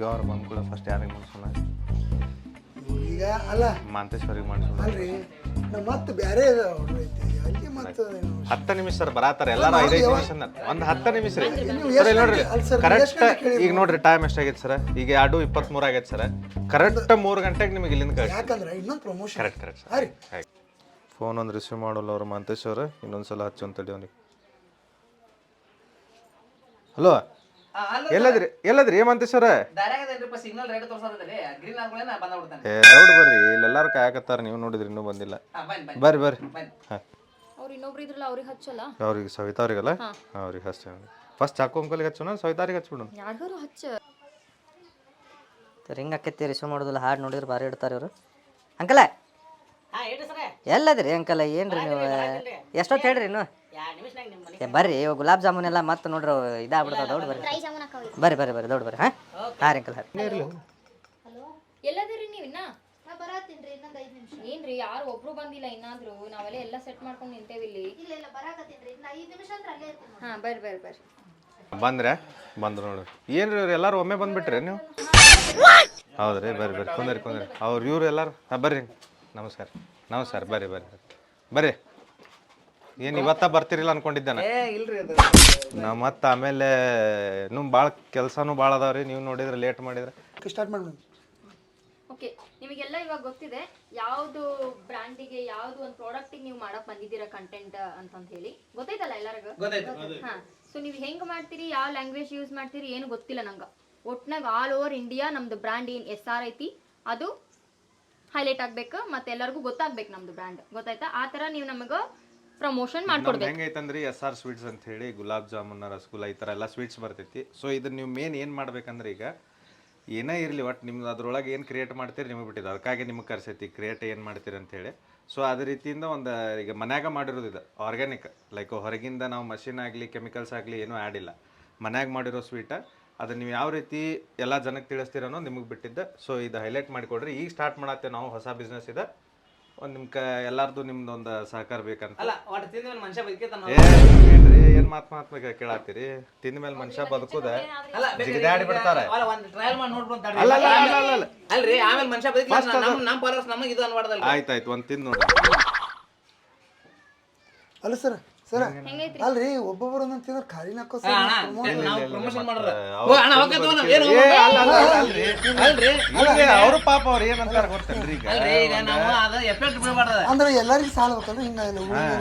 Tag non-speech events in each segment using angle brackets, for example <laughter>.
ಈಗ ಅವ್ರು ಬಂದ್ ಕೂಡ ಫಸ್ಟ್ ಯಾರಿಗೆ ಮಾಡಿಸೋಣ? ಈಗ ಅಲ್ಲ. ಮಾಂತೇಶ್ವರಿಗೆ ಮಾಡಿಸೋಣ. ಅಲ್ರಿ ನಮ್ಮ ಮತ್ತೆ ಬೇರೆ ಆರ್ಡರ್ ಐತಿ ಅಲ್ಲಿ ಮತ್ತೆ ಹತ್ತು ನಿಮಿಷ ಸರ್ ಬರಾತಾರ ಎಲ್ಲಾರು ಐದೈದು ನಿಮಿಷ ಒಂದು ಹತ್ತು ನಿಮಿಷ ರೀ. ಸರ್ ಇಲ್ಲಿ ನೋಡ್ರಿ ಸರ್ ಕರೆಕ್ಟ್? ಈಗ ನೋಡ್ರಿ ಟೈಮ್ ಎಷ್ಟಾಗೈತೆ ಸರ್? ಈಗ ಎರಡು ಇಪ್ಪತ್ತ್ಮೂರು ಆಗೈತೆ ಸರ್. ಕರೆಕ್ಟ್ ಮೂರು ಗಂಟೆಗೆ ನಿಮಗೆ ಇಲ್ಲಿಂದ ಕಳಿಸಿ. ಯಾಕಂದ್ರೆ ಇನ್ನೊಂದು ಪ್ರಮೋಷನ್ ಕರೆಕ್ಟ್ ಕರೆಕ್ಟ್ ಹಾಂ ರೀ ಫೋನ್ ಒಂದು ರಿಸೀವ್ ಮಾಡೋಲ್ಲ ಅವ್ರು ಮಾಂತೇಶ್ವರ ಇನ್ನೊಂದು ಸಲ ಹಚ್ಚು ಅಂತೇಳಿ ಅವನಿಗೆ. ಹಲೋ ಎಲ್ಲದ್ರಿ? ಎಲ್ಲದ್ರಿ? ಮಾಂತೇಶ್ವರ ಏ ದೌಡ್ ಬರ್ರಿ ಇಲ್ಲೆಲ್ಲಾರು ಕಾಯಕತ್ತಾರ ನೀವು ನೋಡಿದ್ರಿ ಇನ್ನೂ ಬಂದಿಲ್ಲ. ಬರ್ರಿ ಬರ್ರಿ. ಅವ್ರು ಇನ್ನೊಬ್ರು ಇದ್ರಲ್ಲ ಅವ್ರಿಗೆ ಹಚ್ಚಲ್ಲ? ಅವ್ರಿಗೆ ಸವಿತಾ ಅವ್ರಿಗಲ್ಲ ಅವ್ರಿಗೆ ಹಚ್ಚ ಫಸ್ಟ್ ಚಾಕು ಅಂಕಲ್ಗೆ ಹಚ್ಚೋಣ ಸವಿತಾರಿಗೆ ಹಚ್ಬಿಡು ಯಾರಿಗಾರು ಹಚ್ಚ? ರಿಂಗ್ ಆಕೈತಿ ರಿಸೀವ್ ಮಾಡೋದಿಲ್ಲ ಹಾಡು ನೋಡಿದ್ರೆ ಭಾರಿ ಇಡ್ತಾರೆ ಇವರು. ಅಂಕಲ ಎಲ್ಲದ್ರಿ ಅಂಕಲ ಏನ್ರಿ ನೀವು? ಎಷ್ಟೊತ್ತು ಹೇಳ್ರಿ ಇನ್ನು? ಬರ್ರಿ ಇವಾಗ ಗುಲಾಬ್ ಜಾಮೂನ್ ಎಲ್ಲ ಮತ್ತೆ ನೋಡ್ರಿ ಇದಾಗ್ಬಿಡ್ತಾವ ದೌಡ್ ಬರ್ರಿ. ಬರ್ರಿ ಬರ್ರಿ ಬರ್ರಿ ದೌಡ್ ಬರ್ರಿ ಹಾಂ? ಹಾಂ ರೀ ಅಂಕಲ್ ಹಾಂ ಎಲ್ಲದಿರಿ ನೀವು ಇನ್ನ? ಬರಾತೀನ್ರಿ ಇನ್ನೊಂದು ಐದು ನಿಮಿಷ. ಏನ್ರಿ ಯಾರು ಒಬ್ರು ಬಂದಿಲ್ಲ ಇನ್ನಾದ್ರು? ನಾವೆಲ್ಲ ಎಲ್ಲ ಸೆಟ್ ಮಾಡ್ಕೊಂಡು ನಿಂತೇವಿ ಇಲ್ಲಿ. ಇಲ್ಲ ಇಲ್ಲ ಬರಾಕತ್ತೀನ್ರಿ ಇನ್ನ ಐದು ನಿಮಿಷ ಅಂದ್ರೆ ಅಲ್ಲೇ ಇರ್ತೀನಿ ಹಾ ಬರ್ರಿ ಬರ್ರಿ ಬರ್ರಿ. ಬಂದ್ರೆ ಬಂದ್ರು ನೋಡಿ ಏನ್ರಿ ಇವ್ರು ಎಲ್ಲಾರು ಒಮ್ಮೆ ಬಂದ್ಬಿಟ್ರಿ ನೀವು? ಹೌದ್ರಿ ಬರ್ರಿ ಬರ್ರಿ ಕುಂದ್ರಿ ಕುಂದ್ರಿ. ಅವ್ರು ಇವ್ರು ಎಲ್ಲಾರು ಹಾಂ ಬರ್ರಿ ನಮಸ್ಕಾರ. ನಮಸ್ಕಾರ ಬರ್ರಿ ಬರ್ರಿ. ಬರ್ರಿ. ಏನು ಇವತ್ತ ಬರ್ತಿರಿಲ್ಲ ಅನ್ಕೊಂಡಿದ್ದೆ ನಾ ಏ ಇಲ್ರಿ ಅದು. ನಾ ಮತ್ತೆ ಆಮೇಲೆ ಇನ್ನೂ ಭಾಳ ಕೆಲ್ಸಾನು ಭಾಳ ಅದಾವ್ರಿ ನೀವು ನೋಡಿದ್ರೆ ಲೇಟ್ ಮಾಡಿದ್ರೆ. ಸ್ಟಾರ್ಟ್ ಮಾಡಿ ಓಕೆ ನಿಮಗೆಲ್ಲ ಇವಾಗ ಗೊತ್ತಿದೆ ಯಾವ್ದು ಬ್ರ್ಯಾಂಡಿಗೆ ಯಾವ್ದು ಒಂದು ಪ್ರಾಡಕ್ಟಿಗೆ ನೀವು ಮಾಡಕ್ ಬಂದಿದ್ದೀರಾ ಕಂಟೆಂಟ್ ಅಂತಂತ ಹೇಳಿ. ಗೊತ್ತೈತಲ್ಲ ಎಲ್ಲರಿಗೂ? ಗೊತ್ತಾಯ್ತು ಹಾ ಸೊ ನೀವು ಹೆಂಗ್ ಮಾಡ್ತೀರಿ ಯಾವ ಲ್ಯಾಂಗ್ವೇಜ್ ಯೂಸ್ ಮಾಡ್ತೀರಿ ಏನು ಗೊತ್ತಿಲ್ಲ ನಂಗೆ. ಒಟ್ನಾಗ ಆಲ್ ಓವರ್ ಇಂಡಿಯಾ ನಮ್ದು ಬ್ರ್ಯಾಂಡ್ ಏನ್ ಎಸ್ ಆರ್ ಐತಿ ಅದು ಹೈಲೈಟ್ ಆಗ್ಬೇಕು ಮತ್ತೆ ಎಲ್ಲರಿಗೂ ಗೊತ್ತಾಗ್ಬೇಕು ನಮ್ದು ಬ್ರ್ಯಾಂಡ್. ಗೊತ್ತಾಯ್ತಾ? ಆ ತರ ನೀವು ನಮಗೆ ಪ್ರಮೋಷನ್ ಮಾಡ್ಕೊಡ್ಬೇಕು. ಹೆಂಗೈತಂದ್ರಿ ಎಸ್ ಆರ್ ಸ್ವೀಟ್ಸ್ ಅಂತ ಹೇಳಿ ಗುಲಾಬ್ ಜಾಮೂನ್ ರಸಗುಲ್ಲ ಈ ಥರ ಎಲ್ಲ ಸ್ವೀಟ್ಸ್ ಬರ್ತೈತಿ. ಸೊ ಇದನ್ನ ನೀವು ಮೇನ್ ಏನು ಮಾಡ್ಬೇಕಂದ್ರೆ ಈಗ ಏನೇ ಇರಲಿ ಒಟ್ಟು ನಿಮ್ದು ಅದ್ರೊಳಗೆ ಏನು ಕ್ರಿಯೇಟ್ ಮಾಡ್ತೀರಿ ನಿಮಗೆ ಬಿಟ್ಟಿದ್ದು ಅದಕ್ಕಾಗಿ ನಿಮಗೆ ಕರ್ಸೈತಿ ಕ್ರಿಯೇಟ್ ಏನು ಮಾಡ್ತೀರಿ ಅಂತೇಳಿ ಸೊ ಅದೇ ರೀತಿಯಿಂದ ಒಂದು ಈಗ ಮನ್ಯಾಗ ಮಾಡಿರೋದು ಇದು ಆರ್ಗ್ಯಾನಿಕ್ ಲೈಕ್ ಹೊರಗಿಂದ ನಾವು ಮಷಿನ್ ಆಗಲಿ ಕೆಮಿಕಲ್ಸ್ ಆಗಲಿ ಏನೂ ಆ್ಯಡ್ ಇಲ್ಲ. ಮನ್ಯಾಗ ಮಾಡಿರೋ ಸ್ವೀಟ ಅದನ್ನ ನೀವು ಯಾವ ರೀತಿ ಎಲ್ಲ ಜನಕ್ಕೆ ತಿಳಿಸ್ತೀರ ಅನ್ನೋ ನಿಮಗೆ ಬಿಟ್ಟಿದ್ದೆ. ಸೊ ಇದು ಹೈಲೈಟ್ ಮಾಡಿಕೊಡ್ರಿ. ಈಗ ಸ್ಟಾರ್ಟ್ ಮಾಡತ್ತೆ ನಾವು ಹೊಸ ಬಿಸ್ನೆಸ್ ಇದೆ. ಒಂದು ನಿಮ್ಮ ಕ ಎಲ್ಲಾರ್ದು ನಿಮ್ದು ಒಂದು ಸಹಕಾರ ಬೇಕಂತ. ಅಲ್ಲ ಒಟ್ಟು ತಿಂದ ಮೇಲೆ ಮನುಷ್ಯ ಬದುಕಿರ್ತಾನ ಏ ಏನ್ರಿ ಏನ್ ಮಾತ್ ಮಾತ್ ಬೇಕಾ ಕೇಳಾತ್ತೀರಿ ತಿಂದ ಮೇಲೆ ಮನುಷ್ಯ ಬದುಕುದ? ಅಲ್ಲ ಜಿಗಿದಾಡಿ ಬಿಡ್ತಾರೆ. ಅಲ್ಲ ಒಂದು ಟ್ರಯಲ್ ಮಾಡಿ ನೋಡ್ಬಿಟ್ಟು ತಡ್ರಿ. ಅಲ್ಲ, ಅಲ್ಲ, ಅಲ್ಲ, ಅಲ್ಲ, ಅಲ್ಲ. ಅಲ್ರಿ ಆಮೇಲೆ ಮನುಷ್ಯ ಬದುಕಿ ನಮ್ಮ ನಮ್ಮ ಫಾಲೋವರ್ಸ್ ನಮಗೆ ಇದು ಅನ್ಬಾರ್ದಲ್ಲ ಆಯ್ತಾಯ್ತು ಒಂದ್ ತಿನ್ ನೋಡ್ರಿ. ಅಲ್ಲ ಸರ್ ಸರ್ ಅಲ್ರಿ ಒಬ್ಬೊಬ್ಬರು ಒಂದೊಂದು ತಿಂದ್ರೆ ಖಾಲಿ ಅಣ್ಣ ಸರ್ ನಾವು ಪ್ರಮೋಷನ್ ಮಾಡ್ರ. ಅವ್ರು ಅಣ್ಣ ಓಕೆ ತಗೋ ನಾವು ಏನು ಅಲ್ರಿ. ಅಲ್ರಿ. ಪಾಪ ಅವ್ರು ಏನಂತಾರ ಗೊತ್ತೇನ್ರಿ ಈಗ. ಅಲ್ರಿ ಈಗ ನಾವು ಅದ ಎಫೆಕ್ಟ್ ಬಿಡಬಾರ್ದ ಅಂದ್ರೆ ಎಲ್ಲರಿಗೂ ಸಾಲ ಬೇಕಲ್ರಿ ಹಿಂಗ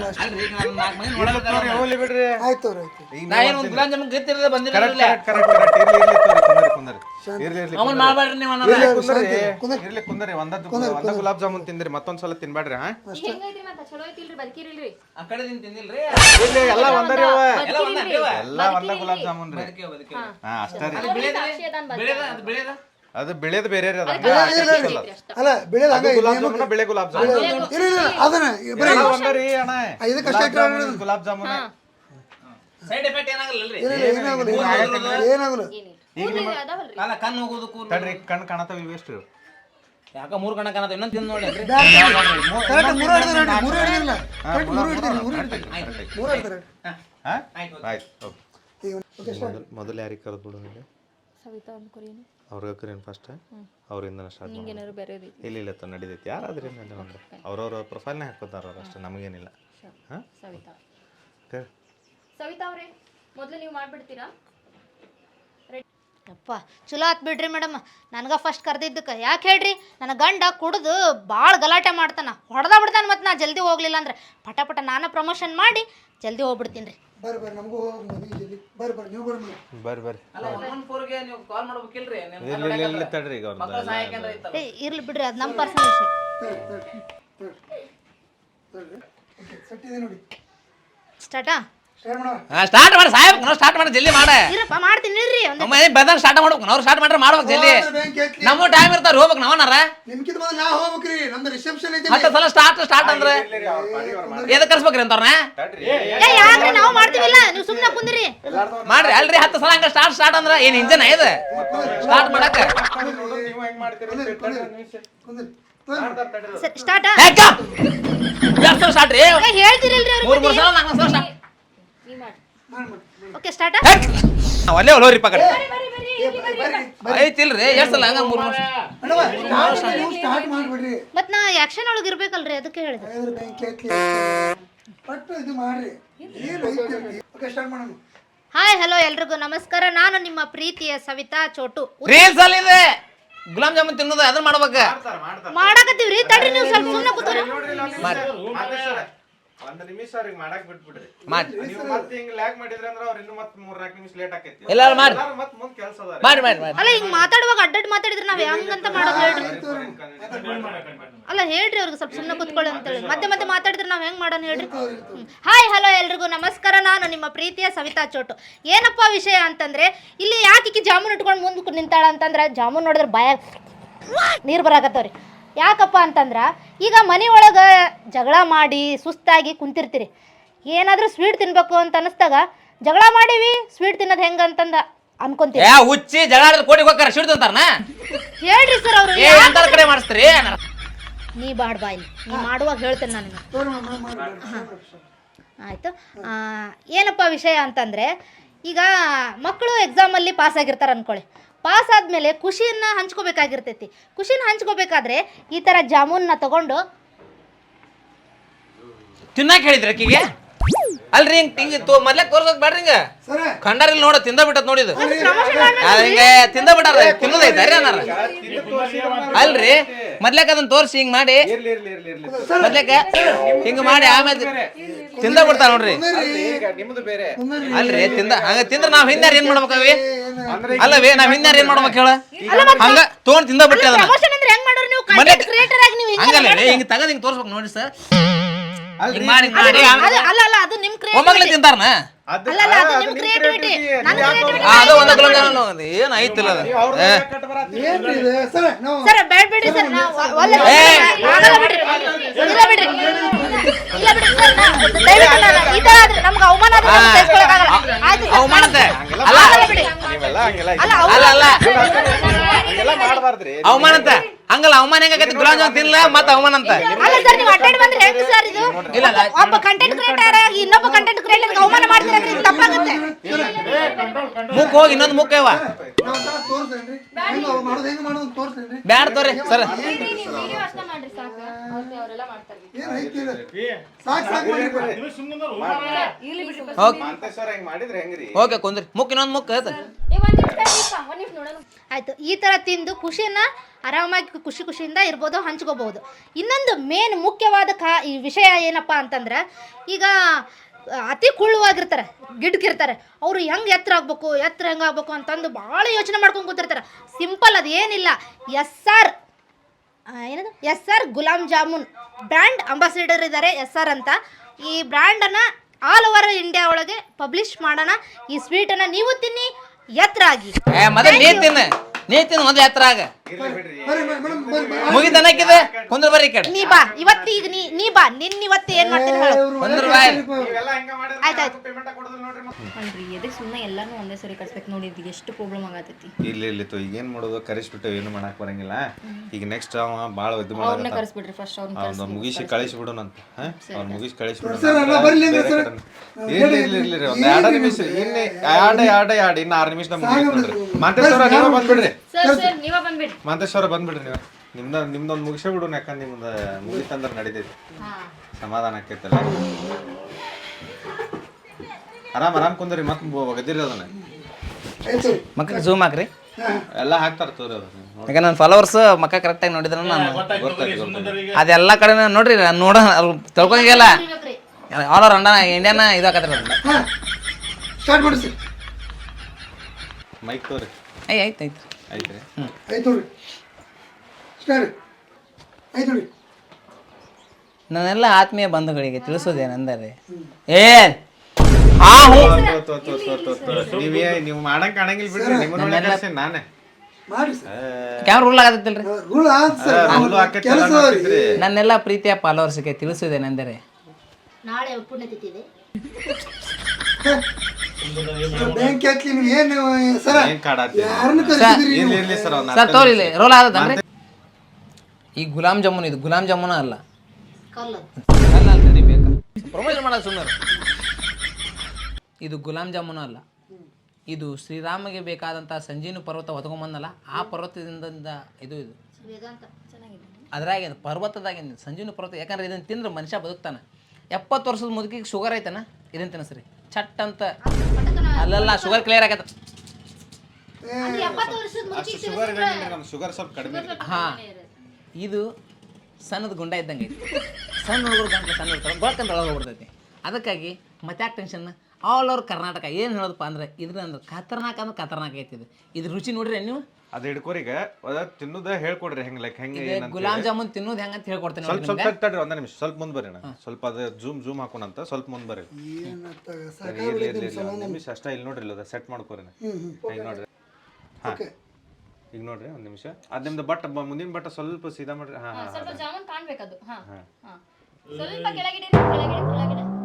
ಅಷ್ಟೇ. ಅಲ್ರಿ ಈಗ ನಾಲ್ಕು ಮಂದಿ ಹೋಗ್ಲಿ, ಬಿಡ್ರಿ. ಆಯ್ತು ಅವ್ರು ಆಯ್ತು ಈಗ ನಾ ಏನು ಒಂದು ಗುಲಾಬ್ ಜಾಮೂನ್ ಗೊತ್ತಿರದೆ ಬಂದಿರಲಿಲ್ಲ ಕರೆಕ್ಟ್ ಕರೆಕ್ಟ್ ಕರೆಕ್ಟ್. ಇರ್ಲಿ ಇರ್ಲಿ ತೋರಿ ಕುಂದರಿ. ಕುಂದರಿ ಇರ್ಲಿ ಇರ್ಲಿ ಅವನ್ ಮಾಡ್ಬೇಡ್ರಿ ನೀವು ಅಣ್ಣ ಕುಂದರಿ. ಇರ್ಲಿ ಕುಂದರಿ. ಒಂದ ಒಂದ ಗುಲಾಬ್ ಜಾಮೂನ್ ತಿಂದ್ರಿ ಮತ್ತೊಂದ್ ಸಲ ತಿನ್ಬೇಡ್ರಿ ಹಾ? ಹೆಂಗೈತ್ರಿ ಮತ್ತೆ? ಚಲೋ ಐತಿಲ್ರಿ? ಬದುಕಿರಿಲ್ರಿ? ಆ ಕಡೆ ದಿನ ತಿಂದಿಲ್ರಿ? ಇಲ್ಲಿ ಎಲ್ಲ ಒಂದರಿ ಅವ. ಎಲ್ಲ ಒಂದ ಅಡ್ಡಿವ ಎಲ್ಲ ಒಂದ ಗುಲಾಬ್ ಜಾಮೂನ್ ರೀ. ಬದುಕಿ ಬದುಕಿ ಹಾ. ಅಷ್ಟೇ ರೀ. ಅದು ಬೆಳೆದ? ಬೆಳೆದ ಅದು ಬೆಳೆದ? ಅದು ಬೆಳೆದ ಬೇರೆ ರೀ ಅದ. ಅಲ್ಲ ಬೆಳೆದ ಅದು ಗುಲಾಬ್ ಜಾಮೂನ ಬೆಳೆ ಗುಲಾಬ್ ಜಾಮೂನ್. ಇಲ್ಲ ಇಲ್ಲ ಇಲ್ಲ, ಅದನ್ನ ಬರೀ ಎಲ್ಲ ಒಂದರಿ ಅಣ್ಣ. ಗುಲಾಬ್ ಜಾಮೂನ್. ಗುಲಾಬ್ ಜಾಮೂನ್ ಸೈಡ್ ಎಫೆಕ್ಟ್ ಏನಾಗಲ್ಲ ಏನಾಗಲ್ಲ. ಅಲ್ಲ ಕಣ್ಣು ಹೋಗೋದು ಕೂದಲು ತಡ್ರಿ ಕಣ್ ಕಾಣತಾವ ಇವು ಎಷ್ಟು? ಯಾಕ ಮೂರು ಕಣ್ಣ ಇನ್ನೊಂದು ತಿಂದು ನೋಡಿ ಮೊದಲು ಯಾರಿಗೆ ಕರೆದು ಬಿಡು ಸವಿತಾ ಅನ್ಕೋರೇನು ಅವ್ರಿಗೆ ಕರೀನ್ ಫಸ್ಟ್ ಅವ್ರಿಂದ ಸ್ಟಾರ್ಟ್ ಮಾಡಿ ಏನಾರು ಬೇರೆ ಐತಿ ಇಲ್ಲ ಇಲ್ಲ ತ ನಡೀತೈತಿ. ಯಾರಾದ್ರೂ ಏನಿಲ್ಲ ಒಂದು. ಅವ್ರವ್ರ ಪ್ರೊಫೈಲ್ನೇ ಹಾಕೋತಾರ ಅವ್ರು ಅಷ್ಟೇ ನಮಗೇನಿಲ್ಲ. ಹಾಂ? ಸವಿತಾ ಅವ್ರೆ ಮೊದಲು ನೀವು ಮಾಡ್ಬಿಡ್ತೀರಾ? ಯಪ್ಪ ಚಲೋ ಆತ್ ಬಿಡ್ರಿ ಮೇಡಮ್. ನನಗೆ ಫಸ್ಟ್ ಕರೆದಿದ್ದಕ್ಕೆ. ಯಾಕೆ ಹೇಳ್ರಿ? ನನ್ನ ಗಂಡ ಕುಡಿದು ಭಾಳ ಗಲಾಟೆ ಮಾಡ್ತಾನ. ಹೊಡೆದ ಬಿಡ್ತಾನೆ ಮತ್ತು ನಾ ಜಲ್ದಿ ಹೋಗ್ಲಿಲ್ಲ ಅಂದ್ರೆ. ಪಟ ಪಟ ನಾನು ಪ್ರಮೋಷನ್ ಮಾಡಿ ಜಲ್ದಿ ಹೋಗ್ಬಿಡ್ತೀನಿ ರೀ ಬರ್ರಿ ಬರ್ರಿ ನಮಗೂ ಬರ್ರಿ ಬರ್ರಿ ನೀವು ಬರ್ರಿ ಬರ್ರಿ ಬರ್ರಿ. ಇಲ್ಲ ಇಲ್ಲ ತಡ್ರಿ ಈಗ ಏ ಇರ್ಲಿ ಬಿಡ್ರಿ ಅದು ನಮ್ಮ ಪರ್ಸನಲ್ ವಿಷಯ. ನೋಡಿ. ಸ್ಟಾರ್ಟಾ ಸ್ಟಾರ್ಟ್ ಮಾಡೋಣ ಸ್ಟಾರ್ಟ್ ಮಾಡಿ ಸಾಹೇಬ್ ನಾವು ಸ್ಟಾರ್ಟ್ ಮಾಡಿ ಜಲ್ದಿ ಮಾಡ ಇರಪ್ಪ ಮಾಡ್ತೀನಿ ಇರ್ರಿ ಒಂದು ನಮ್ಮ ಬೆದಾಗ ಸ್ಟಾರ್ಟ್ ಮಾಡ್ಬೇಕು ನಾವು ಸ್ಟಾರ್ಟ್ ಮಾಡ್ರೆ ಮಾಡ್ಬೇಕು ಜಲ್ದಿ ಬ್ಯಾಂಕ್ ಐತ್ರಿ ನಮ್ಮ ಟೈಮ್ ಇರ್ತಾರ ಹೋಗ್ಬೇಕು ನಾವನಾರ ನಿಮ್ಕಿಂತ ಮೊದಲು ನಾ ಹೋಗ್ಬೇಕ್ರಿ ನಮ್ದು ರಿಸೆಪ್ಷನ್ ಐತಿ ಹತ್ತು ಸಲ ಸ್ಟಾರ್ಟ್ ಸ್ಟಾರ್ಟ್ ಅಂದ್ರೆ ಎದಕ್ ಕರ್ಸ್ಬೇಕ್ರಿ ಅಂತವ್ರನ್ನ ಏ ಯಾಕ್ರಿ ನಾವು ಮಾಡ್ತೀವಿಲ್ಲ ನೀವು ಸುಮ್ಮನೆ ಕುಂದಿರಿ ಮಾಡ್ರಿ ಅಲ್ರಿ ಹತ್ತು ಸಲ ಹಂಗ ಸ್ಟಾರ್ಟ್ ಸ್ಟಾರ್ಟ್ ಅಂದ್ರ ಏನ್ ಇಂಜನ್ ಇದು ಸ್ಟಾರ್ಟ್ ಮಾಡಕ ನೀವು ಹೆಂಗ್ ಮಾಡ್ತೀರಿ ಕುಂದ್ರಿ ಸ್ಟಾರ್ಟಾ ಸ್ಟಾರ್ಟ್ ರೀ ಹೇಳ್ತಿರಲ್ರಿ ಮೂರ್ ಮೂರ್ ಸಲ ನಾಲ್ಕು ಸಲ ಸ್ಟಾರ್ಟ್ ನೀವು ಮಾಡಿ ಓಕೆ ಸ್ಟಾರ್ಟ್ ಅಲ್ಲೇ ಒಲ್ಲೋರಿ ಪಕಡ್ ಐತಿಲ್ರಿ ಎಷ್ಟು ಸಲ ಹಂಗ ಮೂರು ವರ್ಷ ಸ್ಟಾರ್ಟ್ ನೀವು ಸ್ಟಾರ್ಟ್ ಮಾಡ್ಬಿಡ್ರಿ ಮತ್ತು ನಾ ಆಕ್ಷನ್ ಒಳಗೆ ಇರ್ಬೇಕಲ್ರಿ ಅದಕ್ಕೆ ಹೇಳಿದೆ ಪಟ್ಟು ಇದು ಮಾಡ್ರಿ ಓಕೆ ಸ್ಟಾರ್ಟ್ ಮಾಡೋಣ ಹಾಯ್ ಹಲೋ ಎಲ್ರಿಗೂ ನಮಸ್ಕಾರ ನಾನು ನಿಮ್ಮ ಪ್ರೀತಿಯ ಸವಿತಾ ಚೋಟು ರೀಲ್ಸ್ ಅಲ್ಲಿ ಇದೆ ಗುಲಾಬ್ ಜಾಮೂನ್ ತಿನ್ನೋದು ಅದನ್ನ ಮಾಡ್ಬೇಕ ಮಾಡಾಕತ್ತೀವ್ರಿ ತಡ್ರಿ ನೀವು ಸ್ವಲ್ಪ ಸುಮ್ಮನೆ ಕೂತ್ರಿ ಒಂದ್ ನಿಮಿಷ ಅವ್ರಿಗೆ ಮಾಡಕ್ ಬಿಟ್ಬಿಡ್ರಿ. ಮಾಡಿ. ನೀವು ಮತ್ತೆ ಹಿಂಗ್ ಲ್ಯಾಕ್ ಮಾಡಿದ್ರೆ ಅಂದ್ರೆ ಅವ್ರ ಇನ್ನು ಮತ್ತೆ ಮೂರ್ ನಾಲ್ಕು ನಿಮಿಷ ಲೇಟ್ ಆಕೈತಿ. ಎಲ್ಲಾರು ಮಾಡಿ. ಎಲ್ಲಾರು ಮತ್ತೆ ಮುಂದ್ ಕೆಲಸ ಅದ ಮಾಡಿ ಮಾಡಿ ಮಾಡಿ. ಅಲ್ಲ ಹಿಂಗ್ ಮಾತಾಡುವಾಗ ಅಡ್ಡಡ್ ಮಾತಾಡಿದ್ರೆ ನಾವ್ ಹೆಂಗಂತ ಮಾಡೋದು ಹೇಳ್ರಿ. ಅಲ್ಲ ಹೇಳ್ರಿ ಅವ್ರಿಗೆ ಸ್ವಲ್ಪ ಸುಮ್ಮನೆ ಕೂತ್ಕೊಳ್ಳಿ ಅಂತೇಳಿ ಮತ್ತೆ ಮತ್ತೆ ಮಾತಾಡಿದ್ರೆ ನಾವ್ ಹೆಂಗ್ ಮಾಡೋಣ ಹೇಳ್ರಿ. ಹಾಯ್ ಹಲೋ ಎಲ್ರಿಗೂ. ನಮಸ್ಕಾರ ನಾನು ನಿಮ್ಮ ಪ್ರೀತಿಯ ಸವಿತಾ ಚೋಟು. ಏನಪ್ಪಾ ವಿಷಯ ಅಂತಂದ್ರೆ ಇಲ್ಲಿ ಯಾಕೆ ಜಾಮೂನ್ ಇಟ್ಕೊಂಡು ಮುಂದೆ ನಿಂತಾಳ ಅಂತಂದ್ರೆ ಜಾಮೂನ್ ನೋಡಿದ್ರೆ ಭಯ ನೀರು ಬರಾಕತ್ತವ್ರಿ. ಯಾಕಪ್ಪ ಅಂತಂದ್ರೆ ಈಗ ಮನೆ ಒಳಗೆ ಜಗಳ ಮಾಡಿ ಸುಸ್ತಾಗಿ ಕುಂತಿರ್ತೀರಿ. ಏನಾದರೂ ಸ್ವೀಟ್ ತಿನ್ಬೇಕು ಅಂತ ಅನ್ನಿಸ್ದಾಗ ಜಗಳ ಮಾಡೀವಿ ಸ್ವೀಟ್ ತಿನ್ನೋದು ಹೆಂಗೆ ಅಂತಂದ ಅನ್ಕೊಂತೀವಿ ಏ ಹುಚ್ಚಿ ಜಗಳ ಕೋಟಿಗೆ ಹೋಗ್ತಾರ ಶಿಡ್ತು ಅಂತಾರನ ಹೇಳ್ರಿ ಸರ್ ಅವರು ಏ ಎಂತಾರ ಕಡೆ ಮಾಡಿಸ್ತೀರಿ ನೀ ಬಾಡ್ ಬಾಯ್ ನೀ ಮಾಡುವಾಗ ಹೇಳ್ತೇನೆ ನಾನು ಆಯ್ತು. ಆಯಿತು ಏನಪ್ಪ ವಿಷಯ ಅಂತಂದರೆ ಈಗ ಮಕ್ಕಳು ಎಕ್ಸಾಮಲ್ಲಿ ಪಾಸ್ ಆಗಿರ್ತಾರೆ ಅಂದ್ಕೊಳ್ಳಿ ಪಾಸ್ ಆದಮೇಲೆ ಖುಷಿಯನ್ನು ಹಂಚ್ಕೋಬೇಕಾಗಿರ್ತೈತಿ. ಖುಷಿನ ಹಂಚ್ಕೋಬೇಕಾದ್ರೆ ಈ ಥರ ಜಾಮೂನ್ನ ತಗೊಂಡು ತಿನ್ನಕ್ಕೆ ಹೇಳಿದ್ರೆ ಆಕಿಗೆ ಅಲ್ರಿ ಹಿಂಗ್ ತಿಂಗ್ ತೋ ಮೊದ್ಲೇ ತೋರ್ಸೋದ್ ಬೇಡ್ರಿ ಹಿಂಗ. ಸರ. ಕಂಡಾರ ಇಲ್ಲಿ ನೋಡ ತಿಂದ ಬಿಟ್ಟದ್ ನೋಡಿದ್ ಹಿಂಗ ತಿಂದ ಬಿಟ್ಟಾರ ತಿನ್ನೋದೈತೆ ರೀ ಅನ್ನಾರ. ಅಲ್ರಿ ಮೊದ್ಲೇಕ ಅದನ್ನ ತೋರ್ಸಿ ಹಿಂಗ್ ಮಾಡಿ. ಇರ್ಲಿ ಇರ್ಲಿ ಇರ್ಲಿ ಇರ್ಲಿ ಮೊದ್ಲೇಕ ಹಿಂಗ ಮಾಡಿ ಆಮೇಲೆ ತಿಂದ ಬಿಡ್ತಾರ ನೋಡ್ರಿ. ಅಲ್ರಿ, ನಿಮ್ದು ಬೇರೆ. ಅಲ್ರಿ ತಿಂದ ಹಂಗ ತಿಂದ್ರ ನಾವ್ ಹಿಂದಾರ ಏನ್ ಮಾಡ್ಬೇಕವಿ ಅಲ್ಲವೇ ನಾವ್ ಹಿಂದಾರ ಏನ್ ಮಾಡ್ಬೇಕು ಹೇಳ? ಹಂಗ ತಗೊಂಡ್ ತಿಂದ ಬಿಟ್ಟೆ ಅದನ್ನ. ಪ್ರಮೋಷನ್ ಅಂದ್ರೆ ಹೆಂಗ್ ಮಾಡೋರು ನೀವು? ಮನೆ- ಹಂಗಲ್ಲ ಹಿಂಗ್ ಹಿಂಗ ತಗದ್ ಹಿಂಗ್ ತೋರ್ಸ್ಬೇಕು ನೋಡಿ ಸರ್. ಹಿಂಗ್ ಮಾಡಿ ಹಿಂಗ್ ಮಾಡಿ. ಅಲ್ಲ ಅಲ್ಲ ಅಲ್ಲ ಅದು ನಿಮ್ ಒಮ್ಮಗ್ಲೆ ಕ್ರಿಯೇಟಿವಿಟಿ ತಿಂತಾರನ? ಅದು ಒಂದ್ ಏನ್ ಐತಿಲ್ಲ ಸರ ಸರ್ ಬೇಡ ಬಿಡ್ರಿ ಸರ್ ನಾವು ಒಳ್ಳೆ ಏ. ಆಗಲ್ಲ ಬಿಡ್ರಿ ಇಲ್ಲ ಬಿಡ್ರಿ. ಇಲ್ಲ ಬಿಡ್ರಿ ಸರ್ ದಯವಿಟ್ಟು ನಾನು ಈ ತರ ಆದ್ರೆ ನಮ್ಗೆ ಅವಮಾನ ಆದ್ರೆ ಸಹಿಸ್ಕೊಳಕ್ಕಾಗಲ್ಲ. ಆಯ್ತು ಅಲ್ಲ ಬಿಡಿ. ನೀವೆಲ್ಲ ಹಂಗೆಲ್ಲ ಅಲ್ಲ ಅಲ್ಲ ಅಲ್ಲ. ಹಂಗೆಲ್ಲ ಮಾಡಬಾರ್ದ್ರಿ. ಅವಮಾನಂತ ಹಂಗಲ್ಲ ಅವಮಾನ ಹೆಂಗಾಗತ್ತೆ ಗುಲಾಬ್ ಜಾಮ್ ತಿನ್ಲ ಮತ್ತೆ ಅವಮಾನ ಅಂತ. ಅಲ್ಲ ಸರ್ ನೀವು ಅಟೆಂಡ್ ಬಂದ್ರೆ ಹೆಂಗ್ ಸರ್ ಇದು. ಒಬ್ಬ ಕಂಟೆಂಟ್ ಕ್ರಿಯೇಟರ್ ಆಗಿ ಇನ್ನೊಬ್ಬ ಕಂಟೆಂಟ್ ಕ್ರಿಯೇಟರ್ ಅವಮಾನ ಮುಕ್ ಹೋಗಿ ಇನ್ನೊಂದು ಮುಕ್ ಯಾವ ಬ್ಯಾಡ. ತೋರಿ ಸರ್. ವಿಡಿಯೋ ಅಷ್ಟೇ ಮಾಡ್ರಿ ಸಾಕು. ಅವ್ರ್ದೇ ಅವರೆಲ್ಲ ಮಾಡ್ತಾರೆ. ಏನ್ ಐತಿ ಇದು? ಸಾಕ್ ಸಾಕ್ ಮಾಡಿ ಹೋಗಿ ಮಂತೇಶ್ವರ ಹೆಂಗ್ ಮಾಡಿದ್ರೆ ಹೆಂಗ್ರಿ? ಓಕೆ ಕುಂದ್ರಿ. ಮುಕ್ ಇನ್ನೊಂದು ನೋಡೋಣ. ಆಯ್ತು. ಈ ತರ ತಿಂದು ಖುಷಿಯನ್ನ ಆರಾಮಾಗಿ ಖುಷಿ ಖುಷಿಯಿಂದ ಇರ್ಬೋದು ಹಂಚ್ಕೋಬಹುದು. ಇನ್ನೊಂದು ಮೇನ್ ಮುಖ್ಯವಾದ ಕಾ ಈ ವಿಷಯ ಏನಪ್ಪಾ ಅಂತಂದ್ರೆ ಈಗ ಅತಿ ಕುಳ್ಳುವಾಗಿರ್ತಾರೆ ಗಿಡ್ಕಿರ್ತಾರೆ. ಅವರು ಹೆಂಗೆ ಎತ್ತರ ಆಗ್ಬೇಕು ಎತ್ತರ ಹೆಂಗೆ ಆಗ್ಬೇಕು ಅಂತಂದು ಭಾಳ ಯೋಚನೆ ಮಾಡ್ಕೊಂಡು ಕೂತಿರ್ತಾರೆ. ಸಿಂಪಲ್ ಅದು ಏನಿಲ್ಲ. ಎಸ್ ಆರ್ ಏನದು? S R gulab jamun. Brand ambassador ಇದ್ದಾರೆ ಎಸ್ ಆರ್ ಅಂತ. ಈ ಬ್ರ್ಯಾಂಡನ್ನು ಆಲ್ ಓವರ್ ಇಂಡಿಯಾ ಒಳಗೆ ಪಬ್ಲಿಷ್ ಮಾಡೋಣ. ಈ ಸ್ವೀಟನ್ನು ನೀವು ತಿನ್ನಿ ಎತ್ತರ ಆಗಿ. ಮೊದಲ್ ನೀ ತಿನ್ನು. ನೀ ತಿನ್ನು ಮೊದಲು ಎತ್ತರ ಆಗ. ಬರ್ರಿ ಕುಂದ್ರ ಬರ್ರಿ ಕಡೆ. ನೀ ಬಾ ಇವತ್ತು ಈಗ ನೀ ನೀ ಬಾ ನಿನ್ ಇವತ್ತು ಏನ್ ಮಾಡ್ತೀನಿ ಹೇಳು. ಕುಂದ್ರ ಬಾಯ್. ನೀವೆಲ್ಲ ಆಯ್ತಾಯ್ತು. ನೋಡ್ರಿ ಎದಕ್ಕೆ ಸುಮ್ಮನೆ ಎಲ್ಲಾನು ಒಂದೇ ಸರಿ ಕಟ್ಬೇಕು ನೋಡಿ ಇದು ಎಷ್ಟು ಪ್ರಾಬ್ಲಮ್ ಆಗತೈತಿ ಇಲ್ಲ ಇಲ್ಲ ತೋ ಈಗ ಏನ್ ಮಾಡೋದು? ಕರೆಸ್ಬಿಟ್ಟು ಏನು ಮಾಡಕ್ ಬರಂಗಿಲ್ಲ. ಈಗ ನೆಕ್ಸ್ಟ್ ಅವ ಭಾಳ ಇದು ಅವ್ರನ್ನೇ. ಕರೆಸ್ಬಿಡ್ರಿ ಫಸ್ಟ್ ಅವ್ರನ್ನ ಮುಗಿಸಿ ಕಳಿಸ್ಬಿಡೋಣಂತ ಬಿಡೋಣ ಮುಗಿಸಿ ಕಳಿಸ್ಬಿಡೋಣ. ಇರ್ಲಿ ಇರ್ಲಿ ಇರ್ಲಿ ರೀ ಒಂದ್ ಎರಡು ನಿಮಿಷ ಇನ್ನೇ ಎರಡು ಎರಡು ಎರಡು ಇನ್ನು ಆರು ನಿಮಿಷ ನಮ್ಗೆ ಮಂತೇಶ್ವರ ನೀವೇ ಬಂದ್ಬಿಡ್ರಿ. ಸರ್ ಸರ್ ನೀವ ಬಂದ್ಬಿಡ್ರಿ. ಮಂತೇಶ್ವರ ಬಂದ್ಬಿಡ್ರಿ ನೀವು. ನಿಮ್ದ ನಿಮ್ದೊಂದು ಮುಗಿಸೇ ಬಿಡು ಯಾಕಂದ್ರೆ ನಿಮ್ದು ಮುಗಿತಂದ್ರೆ ನಡೀತೈತಿ. ಸಮಾಧಾನ ಆಕೈತಲ್ಲ. ಆರಾಮ್ ಆರಾಮ್ ಕುಂದ್ರಿ ಮತ್ ಒಗದಿರಿ ಅದನ್ನ. ಮಕ್ಕಳಿಗೆ ಝೂಮ್ ಜೂಮ್ ಹಾಕ್ರಿ. ಎಲ್ಲ ಹಾಕ್ತಾರ ತೋರಿ ಅದನ್ನ ಈಗ ನನ್ನ ಫಾಲೋವರ್ಸ್ ಮಕ್ಕ ಕರೆಕ್ಟಾಗಿ ನೋಡಿದ್ರೆ ನಾನು. ಅದೆಲ್ಲ ಕಡೆ ನೋಡ್ರಿ ನಾನು ನೋಡ ತಿಳ್ಕೊಂಗಿಲ್ಲ ಆಲ್ ಓವರ್ ಅಂಡ ಇಂಡಿಯಾನ ಇದು ಹಾಕತ್ರಿ ಸ್ಟಾರ್ಟ್ ಮೈಕ್ ತೋರಿ. ಐ ಆಯ್ತು ಆಯ್ತು. ನೋಡ್ರಿ ನೋಡ್ರಿ ನನ್ನೆಲ್ಲ ಆತ್ಮೀಯ ಬಂಧುಗಳಿಗೆ ತಿಳಿಸೋದೇನೆಂದರೆ ಏ ಆ ಹ್ಞೂ ತೋ, ತೋ, ತೋ, ತೋ, ತೋ, ತೋ. ನೀವೇ ನೀವು ಮಾಡಂಗ್ ಕಾಣಂಗಿಲ್ಲ ಬಿಡ್ರಿ ನಿಮ್ಮನ್ನ ಒಳ್ಳೆ ಕಳ್ಸೇನ್ ನಾನೇ. ಮಾಡಿ ಸರ್. ಕ್ಯಾಮ್ರಾ ರೂಲ್ ಆಗತ್ತಿಲ್ರಿ? ರೂಲ್ ಆದ್ ಸರ್. ಹುಲ್ಲು ಹಾಕೈತಿ ಎಲ್ಲ ಕೆಲಸ ನೋಡ್ತಿದ್ರಿ. ನನ್ನೆಲ್ಲ ಪ್ರೀತಿಯ ಫಾಲೋವರ್ಸ್ಗೆ ತಿಳಿಸೋದೇನೆಂದರೆ ನಾಳೆ ಪುಣ್ಯತಿಥಿ ಇದೆ. ಬ್ಯಾಂಕ್ ಹಾಕ್ಲಿ ನೀವು ಏನು ಸರ? ಯಾರನ್ನ ಕರೆಸಿದ್ರಿ ಸರ್ ಒಂದ್ ಸರ್ ತೋರಿ ರೋಲ್ ಆಗತ್ತನ್ರಿ ಈ ಗುಲಾಮ್ ಜಾಮೂನ್ ಇದು ಗುಲಾಮ್ ಜಾಮೂನ ಅಲ್ಲ? ಕಲ್ಲು. ಅಲ್ಲ ಅಲ್ರಿ ಬೇಕಾ? ಪ್ರಮೋಷನ್ ಮಾಡೋದು ಸುಮ್ಮನೆ ಇದು ಗುಲಾಮ್ ಜಾಮೂನು ಅಲ್ಲ? ಇದು ಶ್ರೀರಾಮಗೆ ಬೇಕಾದಂಥ ಸಂಜೀನು ಪರ್ವತ ಹೊತ್ಕೊಂಬಂದಲ್ಲ ಆ ಪರ್ವತದಿಂದ ಇದು ಇದು. ವೇದಾಂತ. ಚೆನ್ನಾಗಿದೆ. ಅದ್ರಾಗ ಪರ್ವತದಾಗ ಪರ್ವತದಾಗಿಂದ ಸಂಜೀವಿನಿ ಪರ್ವತ ಯಾಕಂದ್ರೆ ಇದನ್ನ ತಿಂದ್ರೆ ಮನುಷ್ಯ ಬದುಕ್ತಾನ. ಎಪ್ಪತ್ತು ವರ್ಷದ ಮುದುಕಿಗೆ ಶುಗರ್ ಐತನ? ಇದನ್ನ ತಿನ್ನಿಸ್ರಿ. ಚಟ್ ಅಂತ. ಅಲ್ಲೆಲ್ಲ ಶುಗರ್ ಕ್ಲಿಯರ್ ಆಗತ್ತ. ಶುಗರ್ ನಮ್ಮ ಶುಗರ್ ಸ್ವಲ್ಪ ಕಡಿಮೆ ಇರ್ತೈತಿ. ಹಾಂ. ಇದು ಸಣ್ಣದ ಗುಂಡ ಇದ್ದಂಗೆ ಐತಿ ಸಣ್ಣ ಹುಡುಗರು ಗಂಟೆ ಸಣ್ಣ ಇರ್ತಾರೆ ಗೊತ್ತಂತ ಒಳಗೆ ಹೋಗ್ಬಿಡ್ತೈತಿ. ಅದಕ್ಕಾಗಿ ಮತ್ತ್ಯಾಕೆ ಟೆನ್ಷನ್ ಆಲ್ ಓವರ್ ಕರ್ನಾಟಕ ಏನು ಹೇಳೋದಪ್ಪ ಅಂದ್ರೆ ಇದ್ರ ಅಂದ್ರೆ ಖತರ್ನಾಕ್ ಅಂದ್ರೆ ಖತರ್ನಾಕ್ ಐತಿ ಇದು. ಇದ್ರ ರುಚಿ ನೋಡ್ರಿ ನೀವು ಅದು ಹಿಡ್ಕೋರಿಗೆ ಅದ ತಿನ್ನೋದ ಹೇಳ್ಕೊಡ್ರಿ ಹೆಂಗ್ ಲೈಕ್ ಹೆಂಗೆ ಏನಂತ ಗುಲಾಬ್ ಜಾಮೂನ್ ತಿನ್ನೋದು ಹೆಂಗಂತ ಹೇಳ್ಕೊಡ್ತೀನಿ ಸ್ವಲ್ಪ ಸ್ವಲ್ಪ ತಡ್ರಿ ಒಂದೇ ನಿಮಿಷ ಸ್ವಲ್ಪ ಮುಂದೆ ಬರ್ರಿ ಅಣ್ಣ. ಸ್ವಲ್ಪ ಅದು ಜೂಮ್ ಜೂಮ್ ಹಾಕೋಣಂತ ಸ್ವಲ್ಪ ಮುಂದೆ ಬರ್ರಿ. ಏನು ಇರ್ಲಿ ಸಾಕಾಗ್ಬಿಡೈತಿ ಇರ್ಲಿ ಇರ್ಲಿ ಒಂದ್ ನಿಮಿಷ ಅಷ್ಟ ಇಲ್ಲಿ ನೋಡ್ರಿ ಇಲ್ಲ ಸೆಟ್ ಮಾಡ್ಕೋರಿ ಹ್ಮ್ ಹ್ಮ್. ಈಗ ನೋಡ್ರಿ? ಹಾ. ಈಗ ನೋಡ್ರಿ ಒಂದ್ ನಿಮಿಷ. ಅದ್ ನಿಮ್ದು ಬಟ್ ಬ- ಮುಂದಿನ ಬಟ್ಟ ಸ್ವಲ್ಪ ಸೀದಾ ಮಾಡ್ರಿ. ಹಾ ಹಾ ಸ್ವಲ್ಪ ಜಾಮೂನ್ ಕಾಣ್ಬೇಕದು. ಹಾ ಹಾ. ಹಾ. ಸ್ವಲ್ಪ ಕೆಳಗಿಡಿ ಕೆಳಗಿಡಿ ಕೆಳಗಿಡಿ. ಹಾ ಹಾ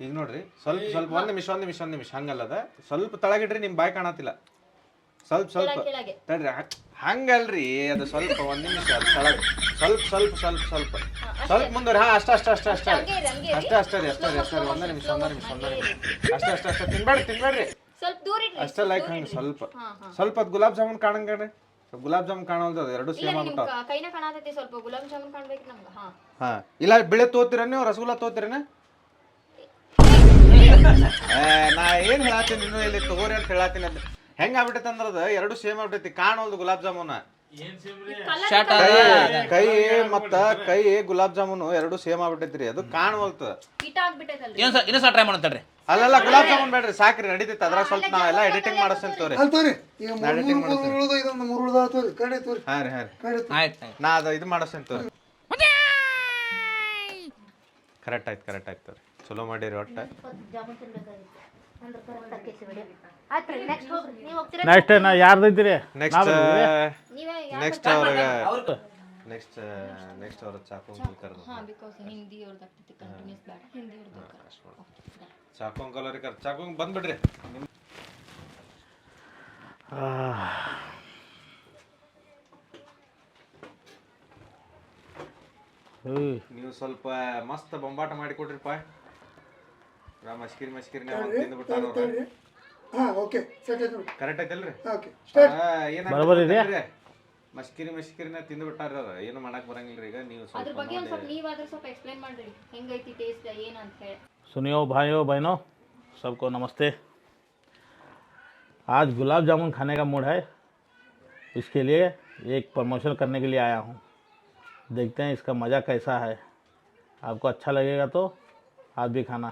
ಈಗ ನೋಡ್ರಿ ಸ್ವಲ್ಪ ಸ್ವಲ್ಪ ಒಂದ್ ನಿಮಿಷ ಒಂದ್ ನಿಮಿಷ ಒಂದ್ ನಿಮಿಷ ಹಂಗಲ್ಲದ? ಸ್ವಲ್ಪ ತಳಗಿಡ್ರಿ ನಿಮ್ ಬಾಯ್ ಕಾಣತಿಲ್ಲ ಸ್ವಲ್ಪ ಸ್ವಲ್ಪ. ತಡ್ರಿ ಹಂಗಲ್ರಿ ಅದು ಸ್ವಲ್ಪ ಒಂದ್ ನಿಮಿಷ ಅದು ತಳಗ್. ಸ್ವಲ್ಪ ಸ್ವಲ್ಪ ಸ್ವಲ್ಪ ಸ್ವಲ್ಪ. ಸ್ವಲ್ಪ ಮುಂದೆ ಹಾ ಅಷ್ಟ ಅಷ್ಟ ಅಷ್ಟ ಅಷ್ಟ. ಅಷ್ಟ ಅಷ್ಟ ರೀ ಅಷ್ಟ ರೀ ಅಷ್ಟ ರೀ ಒಂದ ನಿಮಿಷ ಒಂದ್ ನಿಮಿಷ ಒಂದ್ ನಿಮಿಷ. ಅಷ್ಟ ಅಷ್ಟ ಅಷ್ಟ ತಿನ್ಬೇಡ್ರಿ ತಿನ್ಬೇಡ್ರಿ. ಸ್ವಲ್ಪ ದೂರ ಇಡ್ರಿ ಅಷ್ಟ ಲೈಕ್ ಹಂಗ ಸ್ವಲ್ಪ. ಸ್ವಲ್ಪ ಅದ್ ಗುಲಾಬ್ ಜಾಮೂನ್ ಕಾಣಂಗಡ್ರಿ ಗುಲಾಬ್ ಜಾಮೂನ್ ಕಾಣೋದು ಅದು ಎರಡು ಇಲ್ಲ ಸೇಮ್ ನಿಮ್ ಆಗ್ಬಿಟ್ಟಾವ ಕೈನ ಕಾಣತೈತಿ ಸ್ವಲ್ಪ ಗುಲಾಬ್ ಜಾಮೂನ್ ಕಾಣ್ಬೇಕು ನಮ್ಗೆ ಹಾ. ಹಾ. ಇಲ್ಲ ಬಿಳೆ ತೋತಿರನೇ ನೀವು ರಸಗುಲ್ಲ ತೋತಿರೇನ? ನಾ ಏನ್ ಹೇಳತ್ತೀನಿ ನೀನು ಇಲ್ಲಿ ತಗೋರಿ ಅಂತ ಹೇಳತ್ತೀನಿ ಅಂತ. ಹೆಂಗ್ ಆಗ್ಬಿಟ್ಟೈತೆ ಅಂದ್ರದ ಎರಡು ಸೇಮ್ ಆಗ್ಬಿಟ್ಟೈತಿ ಕಾಣೋದು ಗುಲಾಬ್ ಜಾಮೂನ್. ಶರ್ಟ್ ಕೈ ಕೈ ಮತ್ತ ಕೈ ಗುಲಾಬ್ ಜಾಮೂನು ಎರಡು ಸೇಮ್ ಆಗ್ಬಿಟ್ಟೈತ್ರಿ ಅದು ಕಾಣವಲ್ತ ಇನ್ನೂ ಆಗ್ಬಿಟ್ಟೈತಲ್ರಿ. ಟ್ರೈ ಟ್ರೈ ಮಾಡ್ತಾಳ್ರಿ ಅಲ್ಲೆಲ್ಲ ಗುಲಾಬ್ ಜಾಮೂನ್ ಬೇಡ್ರಿ ಸಾಕ್ರಿ ನಡೀತೈತೆ. ಅದ್ರಾಗ ಸ್ವಲ್ಪ ನಾವೆಲ್ಲ ಎಡಿಟಿಂಗ್ ಮಾಡಿಸ್ತೇನೆ ತೋರಿ ಅಲ್ಲಿ ತೋರಿ ಈಗ ಮೂರು ಮೂರು ಮೂರು ಉಳ್ದು ಇದೊಂದು ಮೂರು ಉಳ್ದ ತೋರಿ ಕಡೆ ತೋರಿ. ಹಾ ರೀ ಹಾ ರೀ. ಕಡೆ ತೋರಿ. ಆಯ್ತು ಆಯ್ತು. ನಾ ಅದ ಇದು ಮಾಡಿಸ್ತೇನೆ ತೋರಿ ಕರೆಕ್ಟ್ ಆಯ್ತು ಕರೆಕ್ಟ್ ಆಯ್ತು ತೋರಿ ಚಲೋ ಮಾಡಿರಿ ಒಟ್ಟ. ನೆಕ್ಸ್ಟ್ ಹೋಗ್ರಿ ನೀವು ಹೋಗ್ತೀರಾ ನೆಕ್ಸ್ಟ್ ನಾ ಯಾರ್ದೈತಿರಿ ನೆಕ್ಸ್ಟ್ ನೀವೇ ನೆಕ್ಸ್ಟ್ ಅವ್ರಿಗೆ. ನೆಕ್ಸ್ಟ್ ನೆಕ್ಸ್ಟ್ ಅವ್ರ ಚಾಕು ಕರೆದು. ಚಾಕು ಅಂಕಲ್ ಅವ್ರಿಗೆ ಕರ್. ಚಾಕು ಬಂದ್ಬಿಡ್ರಿ. ನೀವು ಸ್ವಲ್ಪ ಮಸ್ತ್ ಬೊಂಬಾಟ ಮಾಡಿ ಕೊಡ್ರಿಪ್ಪ. ಮಸ್ಕಿರಿ ಮಸ್ಕಿರಿ ತಿಂದು ಬಿಟ್ಟಾರ ಅವ್ರು ಹಾ ಓಕೆ ಸೆಟ್ ಆಯ್ತು ನೋಡಿ ಕರೆಕ್ಟ್ ಐತಲ್ರಿ ಓಕೆ ಬರೋಬ್ಬರಿ ಇದೆ? ಮಸ್ಕಿರಿ ಮಸ್ಕಿರಿನ ತಿಂದು ಬಿಟ್ಟಾರ ಅವ್ರು ಏನು ಮಾಡಕ್ ಬರಂಗಿಲ್ರಿ ಈಗ ನೀವು ಅದ್ರ ಸ್ವಲ್ಪ ಬಗ್ಗೆ ಒಂದ್ ಸ್ವಲ್ಪ ನೀವಾದ್ರೂ ಸ್ವಲ್ಪ ಎಕ್ಸ್ಪ್ಲೈನ್ ಮಾಡ್ರಿ ಹೆಂಗೈತಿ ಟೇಸ್ಟ್ ಏನಂತ ಹೇಳಿ सुनियो भाइयों बहनों सबको नमस्ते आज गुलाब जामुन खाने का मूड है इसके लिए एक प्रमोशन करने के लिए आया हूँ देखते हैं इसका मज़ा कैसा है आपको अच्छा लगेगा तो आप भी खाना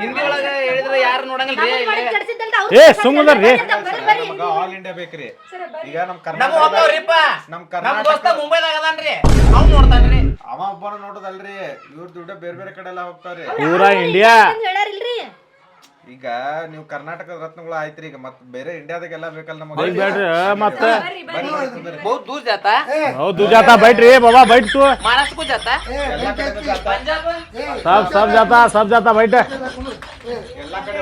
ಹಿಂದಿ ಒಳಗೆ ಹೇಳಿದ್ರೆ ಯಾರು ನೋಡಂಗಿಲ್ರಿ ಏ ಸುಮ್ಮನೆ ಮಗ ಆಲ್ ಇಂಡಿಯಾ ಬೇಕ್ರಿ. ಈಗ ನಮ್ ನಮ್ಮ ಕರ್ನಾಟಕ ಹೋಗ್ತಾವ್ರಿಪ್ಪ ನಮ್ ನಮ್ಮ ದೋಸ್ತ ಕರ್ನಾಟಕ ಮುಂಬೈದಾಗ ಅದಾನ್ರಿ. ಅವ್ನು ನೋಡ್ತಾನ್ರಿ. ಅವ ಒಬ್ಬನ ನೋಡೋದಲ್ರಿ. ಇವ್ರ ದುಡ್ಡ ಬೇರೆ ಬೇರೆ ಕಡೆ ಎಲ್ಲ ಹೋಗ್ತಾವ್ರಿ ಪೂರಾ ಇಂಡಿಯಾ ಹೇಳಾರಿಲ್ರಿ. ಈಗ ನೀವು ಕರ್ನಾಟಕದ ರತ್ನಗಳು ಆಯ್ತ್ರಿ ಈಗ ಮತ್ ಬೇರೆ ಇಂಡಿಯಾದಾಗೆಲ್ಲ ಬೇಕಲ್ಲ ನಮಗೆ. ಬೈಟ್ ಬೇಡ್ರಿ ಮತ್ತ ದೂರ दूर जाता है ಹೌದ್ ಜಾತ ಬೈಟ್ರಿ ಬಾಬಾ ಬೈಟ್ ತು. महाराष्ट्र को जाता है पंजाब सब सब जाता सब जाता बैठ ಎಲ್ಲಾ ಕಡೆ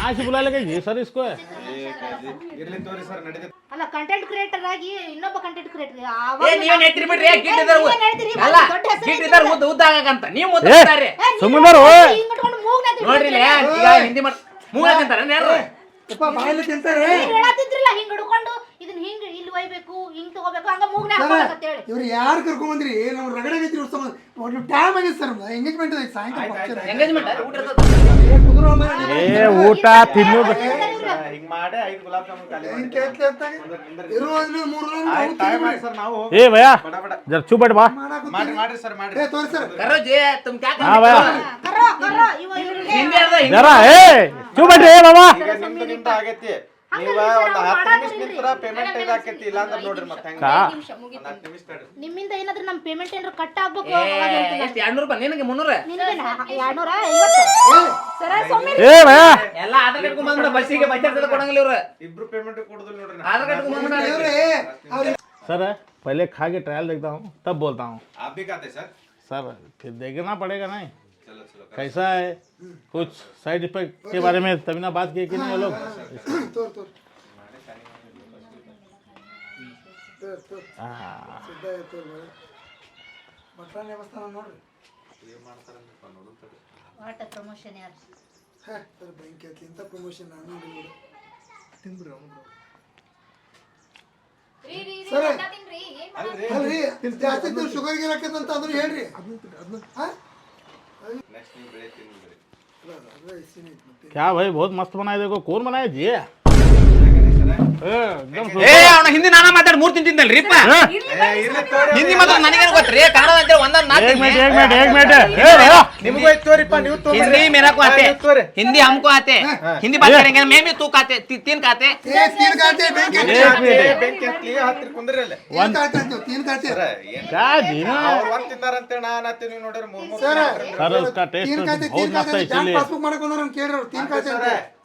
ಆಶ್ ಬುಲಾಲೆ ಕೈ ಸರ್ ಇಸ್ಕೋ. ಇರ್ಲಿ ತೋರಿ ಸರ್ ನಡೀತೈತಿ. ಅಲ್ಲ ಕಂಟೆಂಟ್ ಕ್ರಿಯೇಟರ್ ಆಗಿ ಇನ್ನೊಬ್ಬ ಕಂಟೆಂಟ್ ಕ್ರಿಯೇಟರ್ ಏ ನೀವೇನ್ ಎತ್ತಿರಿ ಬಿಡ್ರಿ? ಏ, ಗಿಡ್ ಇದಾರ ಅಲ್ಲ ಗಿಡ್ ಇದಾರ ಉದ್ದ ಉದ್ದ ಆಗಂತ ನೀವು ಉದ್ದ ಏ ಇದಾರ್ರಿ. ಸುಮ್ಮನರು ನೋಡ್ರಿ ಇಲ್ಲಿ ಈಗ ಹಿಂದಿ ಮಾಡ್ ಮೂಗ ತಿಂತಾರ ಯಾರು? ಯಪ್ಪ ಬಾಯಲ್ಲಿ ತಿಂತಾರೆ. ಹೇಳತ್ತಿದ್ರಲ್ಲ ಹಿಂಗ್ ಹಿಡ್ಕೊಂಡು ಇದನ್ನ ಹಿಂಗ್ ಇಲ್ಲಿ ಒಯ್ಬೇಕು ಹಿಂಗ್ ತಗೋಬೇಕು ಹಂಗ ಮೂಗ್ನ ಇವ್ರು ಯಾರು ಕರ್ಕೊಂಡ್ ಬಂದ್ರಿ? ರಗಡೆ ಟೈಮ್ ಆಗೈತೆ ಸರ್ ಎಂಗೇಜ್ಮೆಂಟ್ ಸಾಯಂಕಾಲ ಊಟ ತಿನ್ನೋದು ಮಾಡ್ರಿ ತೋರಿ ಸರ್. ಕರೋ ಜೇ ಏ ಬಾಬಾ ನೀವ ಒಂದ್ ಹತ್ತು ನಿಮಿಷ ನಿಂತ್ರ ಪೇಮೆಂಟ್ ಇದು ಆಕೈತಿ ಇಲ್ಲ ಅಂದ್ರೆ ನೋಡ್ರಿ ಮತ್ತೆ ಹೆಂಗ का ನಿಮಿಷ ಮುಗಿತು ಒಂದ್ ಹತ್ತು ನಿಮಿಷ ತಡ್ರಿ ನಿಮ್ಮಿಂದ ಏನಾದ್ರೂ ನಮ್ ಪೇಮೆಂಟ್ ಏನಾದ್ರು ಕಟ್ ಆಗ್ಬೇಕು ಏ ಎಷ್ಟು ಎರಡ್ನೂರು ರೂಪಾಯಿ ನಿನಗೆ ಮುನ್ನೂರ ನಿನ್ಗೇನ ಎರಡ್ನೂರ ಐವತ್ತು ए भैया ಎಲ್ಲ ಆಧಾರ್ ಕಟ್ಕೊಂಡ್ ಬಂದ್ಬಿಡ ಬಸ್ಸಿಗೆ ಬಜೆಟ್ ಕೊಡಂಗಿಲ್ಲ ಇವ್ರು ಇಬ್ರು ಪೇಮೆಂಟ್ ಕೊಡುದಿಲ್ಲ ನೋಡ್ರಿ ನಾ. ಆಧಾರ್ ಕಟ್ಕೊಂಡ್ ಬಂದ್ಬಿಡ ಇವ್ರಿ ಅವ್ರಿಗೆ सर पहले खा के ट्रायल देखता हूँ तब बोलता हूँ आप भी खाते सर सर फिर देखना पड़ेगा नहीं चलो चलो कैसा है कुछ साइड इफेक्ट के बारे में तभी ना बात किए कि नहीं ये लोग ತೋರ್ ತೋರ್ ತೋರ್ ತೋರ್ हाँ, ಸಿದ್ಧ ಆಯ್ತು ತೋರ್ ಭಟ್ರ ದೇವಸ್ಥಾನ ನೋಡ್ರಿ ವಾಟ್ ಪ್ರಮೋಷನ್ ಯಾರು ಹೇ ಸರ್ ಬೆಂಕಿ ಹತ್ಲಿ ಇಂಥ ಪ್ರಮೋಷನ್ ನಾನು ನೋಡಿಲ್ಲ ತಿಂದ್ಬಿಡ್ರಿ ಅವ್ನು ರೀ ರೀ ರೀ ಸರ್. ಅನ್ನ ತಿನ್ರಿ ಏನ್ ಮಾಡ- ಅಲ್ರಿ ಜಾಸ್ತಿ ನೀವು ಶುಗರ್ ಗಿರ್ ಹಾಕೈತಂತ ಅದನ್ನ ಹೇಳ್ರಿ ಹಾ ನೆಕ್ಸ್ಟ್ क्या भाई बहुत मस्त बनाया देखो कौन बनाया जी ಏ ಅವ್ನ ಹಿಂದಿ ನಾನ ಮಾತಾಡಿ ಮೂರ್ ತಿಂತಿದ್ದಲ್ರಿಪ್ಪ ಹಿಂದಿ ಮಾತ್ರ ನನಗೇನು ಗೊತ್ತ್ರಿ ಕನ್ನಡ ಅಂತೇಳಿ ಒಂದೊಂದು ನಾಲ್ಕು एक मिनट एक मिनट एक मिनट ए भैया ನಿಮಗೂ ಐತ್ ತೋರಿಪ್ಪ ನೀವು हिंदी मेरा को आते हिंदी हमको आते हिंदी बात करेंगे मैं भी तू खाते ती- तीन खाते ಏ ತೀನ್ ಕಾತೆ ಬೆಂಕಿ ಹತ್ಲಿ. एक मिनट ಬೆಂಕಿ ಹತ್ಲಿ ಹತ್ತಿರ ಕುಂದ್ರಿ ಅಲ್ಲೇ ತೀನ್ ಕಾತೆ ಅಂತೀವಿ ತೀನ್ ಕಾತೆ ಸರ ಏನ್ क्या जी ना ಅವ್ರು ಒಂದ್ ತಿಂದಾರಂತೇಳಿ ನಾನ್ ಹತ್ತೀನಿ ನೀವು ನೋಡಿದ್ರೆ ಮೂರ್ ಮೂರ್ ಸರ್ सर उसका टेस्ट ತೀನ್ ಕಾತೆ बहुत ತೀನ್ मस्त ಕಾತೆ है ಜಾನ್ इसीलिए ಪಾಸ್ಬುಕ್ ಮಾಡಕ್ ಬಂದವ್ರು ಅಂತ ಕೇಳ್ರಿ ಅವ್ರು ತೀನ್ ಕಾತೆ ಅಂತ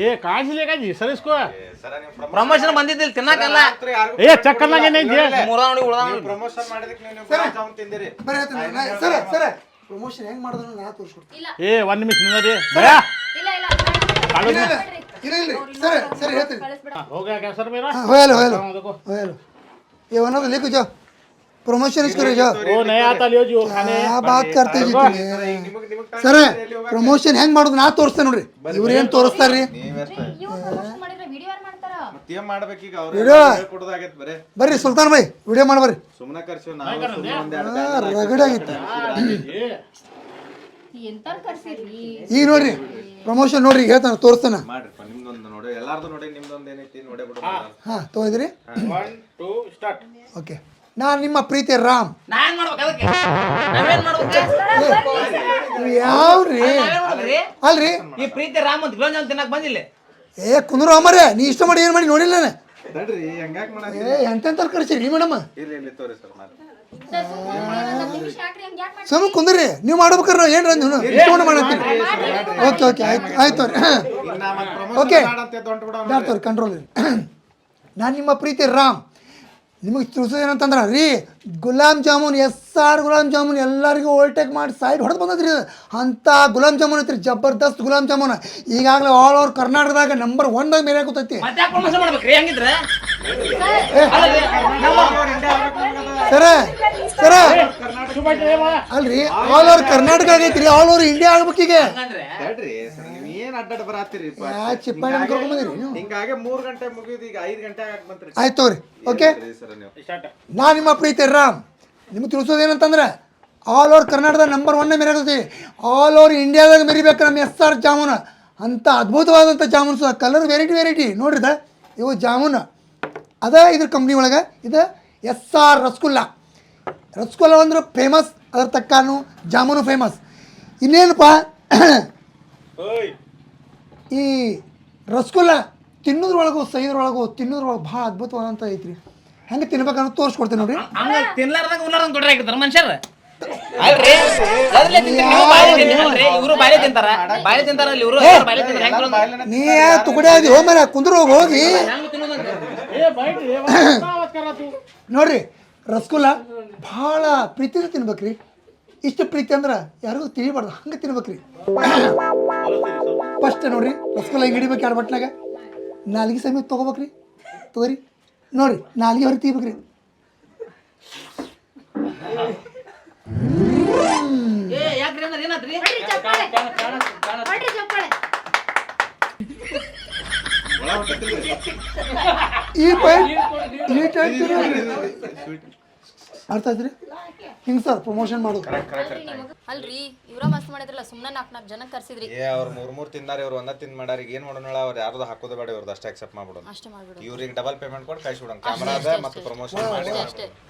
ಏ ಸರಿಸ್ಕೋ. ಪ್ರಮೋಷನ್ ಬಂದಿದ್ದಿಲ್ಲ ತಿನ್ನಕಲ್ಲ. ಏ ಚಕ್ಕರ್ ಮೂರಾವಣಿ ಪ್ರಮೋಷನ್ ಮಾಡಿದಕ್ಕೆ ತಿಂದಿರಿ ಸರಿ ಪ್ರಮೋಷನ್ ಹೆಂಗ್ ಏ ಒಂದ್ ನಿಮಿಷ ಹೋಗ್ಯಾಕ ಸರ್ ಮೇರಾ ಹೋಯಲು ಹೋಯಲು ಹೋಯಲು ಏ ಒನ್ನೊಂದು ಲೇಕು ಜೋ. प्रमोशन इसको ले जाओ वो नया आता लियो जी वो खाने क्या बात करते जी तुम्हें ನಿಮಗ್ ನಿಮಗ್ ಸರ ಪ್ರಮೋಷನ್ ಹೆಂಗ್ ಮಾಡೋದು ನಾ ತೋರಿಸ್ತೇನೆ ನೋಡ್ರಿ ಇವ್ರು ಏನ್ ತೋರಿಸ್ತಾರ್ರಿ ನೀವೆಷ್ಟ ಇವ್ರು ಪ್ರಮೋಷನ್ ಮಾಡಿದ್ರೆ ವಿಡಿಯೋ ಯಾರು ಮಾಡ್ತಾರ ಮತ್ತೇನ್ ಮಾಡ್ಬೇಕೀಗ ಅವ್ರು ಇಡು. ಹೇಳ್ಕೊಡೋದಾಗೈತ್ ಬರೇ ಬರ್ರಿ ಸುಲ್ತಾನ್ ಭಾಯ್ ವಿಡಿಯೋ ಮಾಡಿ ಬರ್ರಿ ಸುಮ್ಮನೆ ಕರ್ಸಿವ್ ನಾವು ಸುಮ್ನೆ ಒಂದ್ ಎರಡ್ ಆ, ರಗಡಾಗಿತ್ತು ಎಂತಾರ ಕರ್ಸಿರಿ ಈಗ ನೋಡ್ರಿ ಪ್ರಮೋಷನ್ ನೋಡ್ರಿ ಈಗ ಹೇಳ್ತಾನೆ ತೋರಿಸ್ತಾನೆ ಮಾಡ್ರಿಪ್ಪ ನಿಮ್ದೊಂದು ನೋಡಿ ಎಲ್ಲಾರ್ದು ನೋಡಿ ನಿಮ್ದೊಂದು ಏನೈತಿ ನೋಡೇ ಬಿಡು ಹಾ ತೋರಿದ್ರಿ वन टू स्टार्ट ಓಕೆ ನಾನು ನಿಮ್ಮ ಪ್ರೀತಿ ರಾಮ್. ನಾ ಏನ್ ಮಾಡ್ಬೇಕು ಅದಕ್ಕೆ. ನಾವೇನ್ ಮಾಡ್ಬೇಕು? ನೀವು ಯಾವ್ರಿ? ನಾವೇನ್ ಮಾಡ್ಬೇಕ್ರಿ? ಅಲ್ರಿ? ಈ ಪ್ರೀತಿ ರಾಮ್ ಅಂತ ಗುಲಾಬ್ ಜಾಮ್ ತಿನ್ನಕ್ ಬಂದಿಲ್ಲ. ಏ ಕುಂದ್ರು ಅಮ್ಮರೇ ನೀ ಇಷ್ಟ ಮಾಡಿ ಏನು ಮಾಡಿ ನೋಡಿಲ್ಲ ನಾನು. ತಡ್ರಿ ಏ ಕಳಿಸಿರಿ ಮೇಡಮ್? ಇಲ್ಲಿ ಇಲ್ಲಿ ತೋರಿ ಸರ್ ಮಾಡಿ ಸುಮ್ಮ ಕುಂದ್ರಿ ನೀವು ಮಾಡ್ಬೇಕಾರೆ ಏನು ರಂಜು ಇಷ್ಟ ಮಾಡತ್ತೀರಿ. ಓಕೆ ಓಕೆ ಆಯ್ತು ಆಯ್ತು ಅವ್ರಿ ಓಕೆ. ತೋರಿ ಕಂಟ್ರೋಲ್ ನಾನು ನಿಮ್ಮ ಪ್ರೀತಿ ರಾಮ್. ನಿಮಗೆ ತಿಳಿಸೋದು ಏನಂತಂದ್ರೆ ರೀ ಗುಲಾಬ್ ಜಾಮೂನ್ ಎಸ್ ಆರ್ ಗುಲಾಬ್ ಜಾಮೂನ್ ಎಲ್ಲರಿಗೂ ಓವರ್ಟೇಕ್ ಮಾಡಿ ಸೈಡ್ ಹೊಡೆದು ಬಂದದ್ರಿ. ಅಂಥ ಗುಲಾಬ್ ಜಾಮೂನ್ ಐತ್ರಿ ಜಬರ್ದಸ್ತ್ ಗುಲಾಬ್ ಜಾಮೂನ್. ಈಗಾಗಲೇ ಆಲ್ ಓವರ್ ಕರ್ನಾಟಕದಾಗ ನಂಬರ್ ಒನ್ದಾಗ ಮೇಲೆ ಕೂತೈತಿ. ಮತ್ತೆ ಯಾಕೆ ಪ್ರಮೋಷನ್ ಮಾಡ್ಬೇಕ್ರಿ? ಹಂಗಿದ್ರೆ? ಸರ ಸರ. ಅಲ್ರಿ ಆಲ್ ಓವರ್ ಕರ್ನಾಟಕ ಆಗೈತ್ರಿ ಆಲ್ ಓವರ್ ಇಂಡಿಯಾ ಆಗ್ಬೇಕೀಗ ಏನ್ ಅಡ್ಡಾಡ್ ಬರಾತಿರಿ ನೀವು. ಹಿಂಗಾಗೆ ಮೂರ್ ಗಂಟೆ ಮುಗಿಯೋದು ಈಗ ಐದ್ ಗಂಟೆ ಬಂತ್ರಿ. ಆಯ್ತು ತಗೋರಿ ಓಕೆ? ನಾ ನೀವು? ನಿಮ್ಮ ಪ್ರೀತಿ ರಾಮ್. ನಿಮ್ಗೆ ತಿಳಿಸೋದು ಏನಂತಂದ್ರೆ ಆಲ್ ಓವರ್ ಕರ್ನಾಟಕದ ನಂಬರ್ ಒನ್ನೇ ಮೆರೀತೈತಿ ಆಲ್ ಓವರ್ ಇಂಡಿಯಾದಾಗ ಮೆರಿಬೇಕು ನಮ್ಮ ಎಸ್ ಆರ್ ಜಾಮೂನ್. ಅಂಥ ಅದ್ಭುತವಾದಂಥ ಜಾಮೂನ್ಸ್ ಕಲರ್ ವೆರೈಟಿ ವೆರೈಟಿ ನೋಡ್ರಿದ ಇವು ಜಾಮೂನ್. ಅದ ಇದ್ರ ಕಂಪ್ನಿ ಒಳಗೆ ಇದು ಎಸ್ ಆರ್ ರಸಗುಲ್ಲ. ರಸಗುಲ್ಲ ಅಂದ್ರೆ ಫೇಮಸ್ ಅದ್ರ ತಕ್ಕಾನು ಜಾಮೂನು ಫೇಮಸ್ ಇನ್ನೇನಪ್ಪ? ಈ ರಸಗುಲ್ಲ ತಿನ್ನೋದ್ರೊಳಗು ಸೈದ್ರೊಳಗು ತಿನ್ನೋದ್ರೊಳಗೆ ಭಾಳ ಅದ್ಭುತವಾದಂತ ಐತ್ರಿ. ಹೆಂಗೆ ತಿನ್ಬೇಕನ್ನೋದು ತೋರಿಸ್ಕೊಡ್ತೀನಿ ನೋಡ್ರಿ. ತಿನ್ಲಾರ್ದಂಗ ಉಲ್ಲಾರ್ದಂಗ ದೊಡ್ಡ ಆಗಿರ್ತಾರ ನೀ ತುಗಡೆ ಆದಿ ಕುಂದ್ರ ಹೋಗಿ <coughs> ನೋಡ್ರಿ ರಸಗುಲ್ಲ ಬಹಳ ಪ್ರೀತಿಯಿಂದ ತಿನ್ಬೇಕ್ರಿ. ಇಷ್ಟು ಪ್ರೀತಿ ಅಂದ್ರ ಯಾರಿಗೂ ತಿಳಿಬಾರ್ದು. ಹಂಗೆ ತಿನ್ಬೇಕ್ರಿ. <coughs> ಫಸ್ಟ್ ನೋಡ್ರಿ ರಸಗುಲ್ಲ ಹಿಂಗೆ ಹಿಡಿಬೇಕು ಎರಡು ಬಟ್ನಾಗ ನಾಲ್ಗೆ ಸಮಯ ತೊಗೋಬೇಕ್ರಿ ತಗೋರಿ. ನೋಡ್ರಿ ನಾಲ್ಗೆ ಹೊರಗೆ ತೆಗಿಬೇಕ್ರಿ ಏ ಯಾಕ್ರಿ ಅಂದ್ರೆ ಏನಾತ್ರಿ? ಹೊಡ್ರಿ ಚಪ್ಪಾಳೆ. ಹೊಡ್ರಿ ಚಪ್ಪಾಳೆ. ಈ ಪಾಯಿಂಟ್ ಈ ಟೈಪ್ ಅರ್ಥ ಆಯ್ತ್ರಿ ಹಿಂಗೆ ಸರ್ ಪ್ರಮೋಷನ್ ಮಾಡೋದು. ಅಲ್ರಿ ಇವ್ರ ಮಸ್ತ್ ಮಾಡಿದ್ರಲ್ಲ ಸುಮ್ಮನೆ ನಾಲ್ಕು ನಾಲ್ಕು ಜನ ಕರ್ಸಿದ್ರಿ. ಏ ಅವ್ರು ಮೂರ್ ಮೂರ್ ತಿಂದಾರ ಇವ್ರು ಒಂದ ತಿಂದ್ ಮಾಡ್ಯಾರ. ಈಗ ಏನ್ ಮಾಡೋಣ ಅವ್ರು ಯಾರ್ದು ಹಾಕೋದು ಬೇಡ ಇವ್ರದ್ದು ಅಷ್ಟೇ ಅಕ್ಸೆಪ್ಟ್ ಮಾಡ್ಬಿಡೋಣ ಅಷ್ಟೇ ಮಾಡ್ಬಿಡು ಇವ್ರಿಗೆ ಡಬಲ್ ಪೇಮೆಂಟ್ ಕೊಟ್ಟು ಕಳ್ಸಿ ಬಿಡೋಣ. ಕ್ಯಾಮ್ರಾ ಮತ್ತು ಪ್ರಮೋಷನ್ ಮಾಡಿ.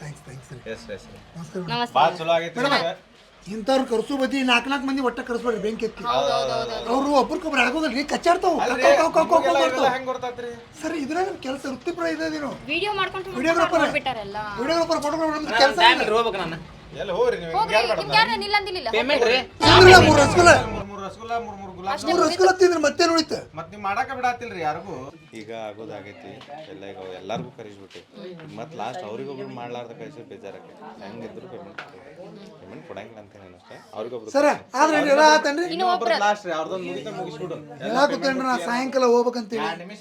ಥ್ಯಾಂಕ್ಸ್ ಥ್ಯಾಂಕ್ಸ್ ರೀ ಎಸ್ ಎಸ್ ನಮಸ್ಕಾರ ಭಾಳ ಚಲೋ ಆಗೈತಿ ನಿಮ್ಗೆ. ಇಂಥವ್ರು ಕರ್ಸು ಬದಿ ನಾಲ್ಕು ನಾಲ್ಕು ಮಂದಿ ಒಟ್ಟ ಕರ್ಸ್ಬೇಡ್ರಿ ಬೆಂಕಿ ಎತ್ತಿ. ಅವರು ಒಬ್ರಿಗೊಬ್ರು ಆಗೋದಿಲ್ಲ ಕಚ್ಚಾಡ್ತಾವ. ಹೆಂಗ್ ಗೊತ್ತಾತ್ರಿ? ಸರ್ ಇದ್ರಾಗ ನಮ್ ಕೆಲಸ ವೃತ್ತಿಪರ ಇದೇನು ವಿಡಿಯೋ ಮಾಡ್ಕೊಂಡು ವಿಡಿಯೋಗ್ರಾಫರ್ ವಿಡಿಯೋಗ್ರಾಫರ್ ಫೋಟೋಗ್ರಾಫರ್ ಕೆಲಸ ಹೋಗ್ಬೇಕು ನಾನು. ಎಲ್ಲಿ ಹೋಗ್ರಿ ನೀವು? ಹಿಂಗ್ ಯಾರ್ ನಿಮ್ಗೆ ಯಾರು ಇಲ್ಲ. ಅಂದಿಲ್ಲ ಪೇಮೆಂಟ್ ರೀ? ಮೂರು ರಸಗುಲ್ಲ ಮೂರ್ ಮೂರ್ ರಸಗುಲ್ಲ ಮೂರ್ ಮೂರ್ ಗುಲಾಬ್ ಮೂರು ರಸಗುಲ್ಲ ತಿಂದ್ರೆ ಮತ್ತೆ ಉಳಿತ? ಮತ್ತೆ ನೀವ್ ಮಾಡಾಕ ಬಿಡಾತಿಲ್ರಿ ಯಾರಿಗೂ? ಈಗ ಆಗೋದಾಗೈತಿ. ಎಲ್ಲ ಈಗ ಎಲ್ಲಾರ್ಗೂ ಕರಿಸ್ಬಿಟ್ಟು. ಮತ್ತೆ ಲಾಸ್ಟ್ ಅವ್ರಿಗೊಬ್ರು ಮಾಡ್ಲಾರ್ದ ಕಳಿಸಿ ಬೇಜಾರಾಕೈತಿ. ಹೆಂಗಿದ್ರು ಪೇಮೆಂಟ್ ಪೇಮೆಂಟ್ ಕೊಡಂಗಿಲ್ಲ ಅಂತ ಅಷ್ಟೇ. ಅವ್ರಿಗೊಬ್ರು ಸರ ಆದ್ರೆ ಎಲ್ಲ ಆತನ್ರಿ ಲಾಸ್ಟ್ ರೀ ಅವ್ರದೊಂದು ಮುಗಿತ ಮುಗಿಸ್ಬಿಡು. ಹೇಳಾಕತ್ತೇನ್ರಿ ನಾ ಸಾಯಂಕಾಲ ಹೋಗ್ಬೇಕಂತ ಹೇಳಿ ನಿಮಿಷ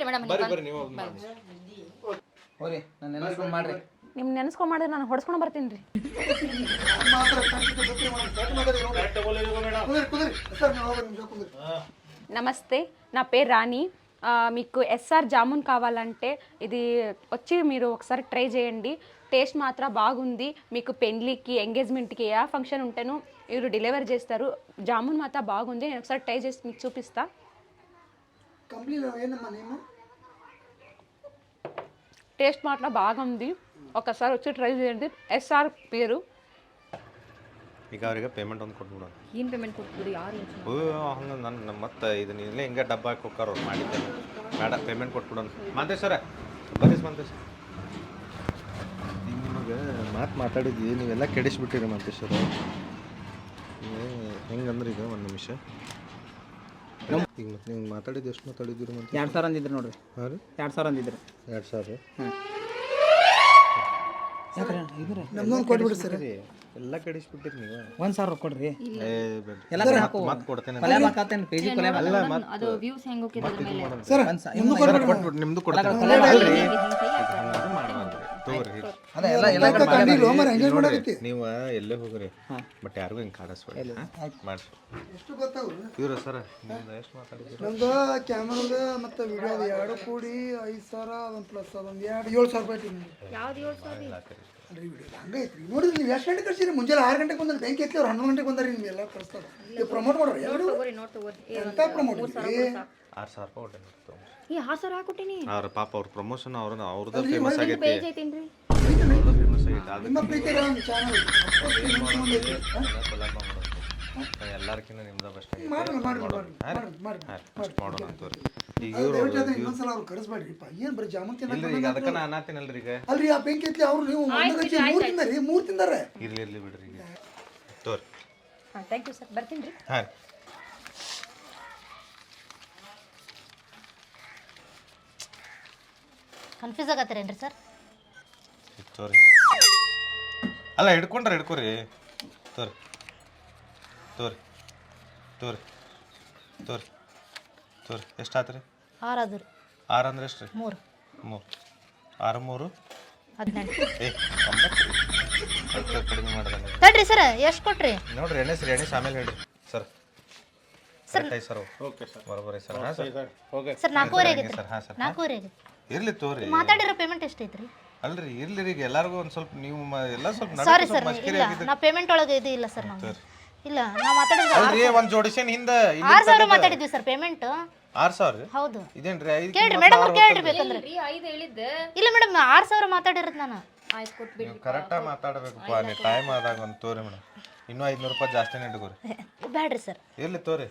ರೀ ಮೇಡಮ್ ಬರ್ರಿ ಬರ್ರಿ ನೀವು ಹೋರಿ ನಾನು ಎಲ್ಲರಿಗೂ ಮಾಡ್ರಿ. ನಿಮ್ ನೆನೆಸ್ಕೊಂಡ್ ಮಾಡಿದ್ರೆ ನಾನು ಹೊಡ್ಸ್ಕೊಂಡು ಬರ್ತೀನಿ ರೀ ಕುದುರಿ ಕುದುರಿ ಸರ್ ನೀವು ಹೋಗ್ರಿ ನಿಮಿಷ ಕುದುರಿ నమస్తే నా పేరు రాణి ఆ, మీకు ఎస్ఆర్ జామున్ కావాలంటే ఇది వచ్చి మీరు ఒకసారి ట్రై చేయండి టేస్ట్ మాత్రం బాగుంది మీకు పెళ్ళికి ఎంగేజ్మెంట్కి ఏ ఫంక్షన్ ఉంటేనో మీరు డెలివరీ చేస్తారు జామున్ మాత్రం బాగుంది నేను ఒకసారి ట్రై చేసి మీకు చూపిస్తా కంప్లీట్ ఏందమ్మా నేను టేస్ట్ మాత్రం బాగుంది ఒకసారి వచ్చి ట్రై చేయండి ఎస్ఆర్ పేరు ಈಗ ಅವ್ರಿಗೆ ಪೇಮೆಂಟ್ ಒಂದು ಕೊಟ್ಬಿಡೋಣ ಏನ್ ಪೇಮೆಂಟ್ ಕೊಟ್ಬಿಡಿ ಯಾರು ಓ ಹಂಗೆ ನನ್ನ ಮತ್ತೆ ಇದನ್ನ ಇಲ್ಲೇ ಹಿಂಗೆ ಡಬ್ಬ ಹಾಕಿ ಹೋಗ್ತಾರ ಅವ್ರು ಮಾಡಿದ್ದೆ ಬೇಡ ಪೇಮೆಂಟ್ ಕೊಟ್ಬಿಡೋಣ ಮಾತೇಶ್ ಸರ ಬರ್ರಿ ಮಾತೇಶ್ ಈಗ ನಿಮಗೆ ಮಾತು ಮಾತಾಡಿದ್ವಿ ನೀವೆಲ್ಲ ಕೆಡಿಸ್ಬಿಟ್ಟಿರಿ ಮಾತೇಶ್ ಸರ್ ಹೆಂಗಂದ್ರೆ ಈಗ ಒಂದು ನಿಮಿಷ ಈಗ ಮತ್ತೆ ನೀವು ಮಾತಾಡಿದ್ದು ಎಷ್ಟು ಮಾತಾಡಿದ್ದೀರಿ ಮತ್ತೆ? ಎರಡು ಸಾವಿರ ಅಂದಿದ್ರು ನೋಡ್ರಿ. ಹಾಂ ರೀ. ಎರಡು ಸಾವಿರ ಅಂದಿದ್ರು. ಎರಡು ಸಾವಿರ? ಇದ್ರಿ ನಮ್ದೊಂದು ಕೊಟ್ಬಿಡಿ ಸರ್. ಎಲ್ಲ ಕಡಿಸ್ಬಿಟ್ಟಿರಿ ನೀವು. ಒಂದು ಸಾವಿರ ಕೊಡ್ರಿ. ಎಲ್ಲ ಹಾಕು ಮತ್ತೆ ಕೊಡ್ತೇನೆ. ಕೊಲೆ ಬಾಕಾತೇನು ಪಿ ಜಿ ಕೊಲೆ ಅಲ್ಲ ಮತ್ತೆ ಅದು ವ್ಯೂಸ್ ಹೆಂಗ್ ಹೋಗಿದ್ರ ಮೇಲೆ? ಸರ್ ನಿಮ್ದು ಕೊಟ್ಬಿಟ್ಟು ನಿಮ್ದು ಕೊಡ್ತೀನಿ. ತಗೋರಿ. ನೀವು ಎಲ್ಲೇ ಹೋಗ್ರಿ. ಬಟ್ ಯಾರಿಗೂ ಹಿಂಗೆ ಕಾಡಿಸ್ಬೇಡಿ ಎಷ್ಟು ಗೊತ್ತಾವು? ಇವ್ರ ಸರ್ ಎಷ್ಟು ಮಾತಾಡಿದ್ರು ನಮ್ದು ಕ್ಯಾಮ್ರಾದ ಮತ್ತು ವಿಡಿಯೋದ ಎರಡು ಕೂಡಿ ಐದು ಸಾವಿರ ಅದೊಂದು ಪ್ಲಸ್ ಅದೊಂದು ಎರಡು ಏಳು ಸಾವಿರ ರೂಪಾಯಿ ನೋಡಿದ್ರಿ ನೀವು ಎಷ್ಟು ಗಂಟೆ ಕಳಿಸಿರಿ? ಮುಂಜಾನೆ ಆರು ಗಂಟೆಗೆ ಬಂದ್ರೆ ಬ್ಯಾಂಕ್ ಎತ್ತಿ ಅವ್ರು ಹನ್ನೊಂದು ಗಂಟೆಗೆ ಬಂದಾರಿ ನಿಮ್ಗೆ ಎಲ್ಲ ಕಳಿಸ್ತಾರೆ ನೀವು ಪ್ರಮೋಟ್ ಮಾಡೋರು ಎರಡು ಪ್ರಮೋಟ್ ಆರು ಸಾವಿರ ರೂಪಾಯಿ ಕೊಟ್ಟೆ ಈ ಆರು ಸಾವಿರ ಹಾಕೊಟ್ಟಿನಿ? ಅವ್ರ ಪಾಪ ಅವ್ರ ಪ್ರಮೋಷನ್ ಅವ್ರ ಅವ್ರದ್ದು ಫೇಮಸ್ ಆಗೈತಿ. ಪೇಜ್ ಐತೇನ್ರಿ ಅವ್ರದ್ದು ಫೇಮಸ್ ಆಗೈತಿ. ಅದು ನಿಮ್ಮ ಪ್ರೀತಿ ಚಾನಲ್ ಎಲ್ಲಾರ್ಕಿನ್ನ ನಿಮ್ದ ಬೆಸ್ಟ್ ಮಾಡಿ ಮಾಡಿ ಮಾಡಿ ಮಾಡಿ ಮಾಡಿ ಮಾಡೋಣ ಅಂತವ್ರಿ ಈಗ ಇವ್ರು ಇನ್ನೊಂದ್ಸಲ ಅವ್ರು ಕಳಿಸ್ಬೇಡ್ರಿಪ್ಪ ಏನು ಬರೀ ಜಾಮೂನ್ ಇಲ್ರಿ ಈಗ ಅದಕ್ಕೆ ನಾ ಅನ್ನತ್ತೀನಲ್ರಿ ಈಗ. ಅಲ್ರಿ ಆ ಬೆಂಕಿ ಎತ್ತಿ ಅವ್ರು ನೀವು ಮೂರು ತಿಂದಾರಿ ಮೂರು ತಿಂದಾರೆ ಇರ್ಲಿ ಇರ್ಲಿ ಬಿಡ್ರಿ ಈಗ. ತೋರಿ. ಹಾಂ ಥ್ಯಾಂಕ್ ಯು ಸರ್ ಬರ್ತೀನಿ ರೀ. ಹಾಂ ಕನ್ಫ್ಯೂಸ್ ಆಗತ್ತೀರೇನ್ರಿ ಸರ್ ತೋರಿ. ಅಲ್ಲ ಹಿಡ್ಕೊಂಡ್ರೆ ಹಿಡ್ಕೊರಿ. ತೋರಿ. ತೋರಿ. ತೋರಿ. ತೋರಿ. ತೋರಿ. ಎಷ್ಟು ಆತ್ರಿ ರೀ ಆರು ಅಂದ್ರೆ ಎಷ್ಟು ರೀ ಮೂರು. ಮೂರು. ಆರು ಮೂರು. ಹದಿನೆಂಟು. ಏ ಒಂಬತ್ತು. ರೀ ಸ್ವಲ್ಪ ಕಡಿಮೆ ತಡ್ರಿ ಸರ್ ಎಷ್ಟು ಕೊಟ್ರಿ? ನೋಡ್ರಿ ಎಣ್ಣೆ ಸರಿ ಎಣ್ಣೆ ಆಮೇಲೆ ಹೇಳಿ sir sir sir okay sir ಬರೋಬರಿ sir ಹಾಂ ಸರ್ ಓಕೆ ಸರ್ ನಾಲ್ಕೂವರೆ ಆಗೈತ್ರಿ. ಸರ್. ಹಾಂ ಸರ್. ನಾಲ್ಕೂವರೆ ಆಗೈತಿ ಇರ್ಲಿ ತೋರಿ. ಮಾತಾಡಿರೋ ಪೇಮೆಂಟ್ ಎಷ್ಟೈತ್ರಿ? ಅಲ್ರಿ ಇರ್ಲಿ ರೀ ಈಗ ಎಲ್ಲರಿಗೂ ಒಂದ್ ಸ್ವಲ್ಪ ನೀವು ಮ- ಎಲ್ಲ ಸ್ವಲ್ಪ ಸಾರಿ ಸರ್ ಸ್ವಲ್ಪ ಮಸ್ಕಿರಿ ಇಲ್ಲ ಆಗಿದ್ದು ನಾ ಪೇಮೆಂಟ್ ಒಳಗೆ ಇದು ಇಲ್ಲ ಸರ್ ನಾವು ಇಲ್ಲ ನಾ ಮಾತಾಡಿದ್ವಿ ಅಲ್ರಿ ಒಂದು ಜೋಡಿಸೇನ್ ಹಿಂದೆ ಆರು ಸಾವಿರ ಮಾತಾಡಿದ್ವಿ ಸರ್ ಪೇಮೆಂಟ್ ಆರು ಸಾವಿರ? ಹೌದು. ಇದೇನ್ರಿ ಐದು ಕೇಳ್ರಿ ಮೇಡಮ್ ಅವ್ರು ಕೇಳ್ರಿ ಬೇಕಂದ್ರೆ ಐದು ಹೇಳಿದ್ದೆ. ಇಲ್ಲ ಮೇಡಮ್ ಆರು ಸಾವಿರ ಮಾತಾಡಿರೋದು ನಾನು. ಆಯ್ತು ಕೊಟ್ಬಿಡಿ ಮಾತಾಡಬೇಕಪ್ಪ ನೀವು ಟೈಮ್ ಆದಾಗ ಒಂದು ತೋರಿ ಮೇಡಮ್ ಇನ್ನೂ ಐದುನೂರು ರೂಪಾಯಿ ಜಾಸ್ತಿನೇ ಇಟ್ಕೋರಿ. ಬ್ಯಾಡ್ರಿ ಸರ್ ಇರ್ಲಿ ತೋರಿ.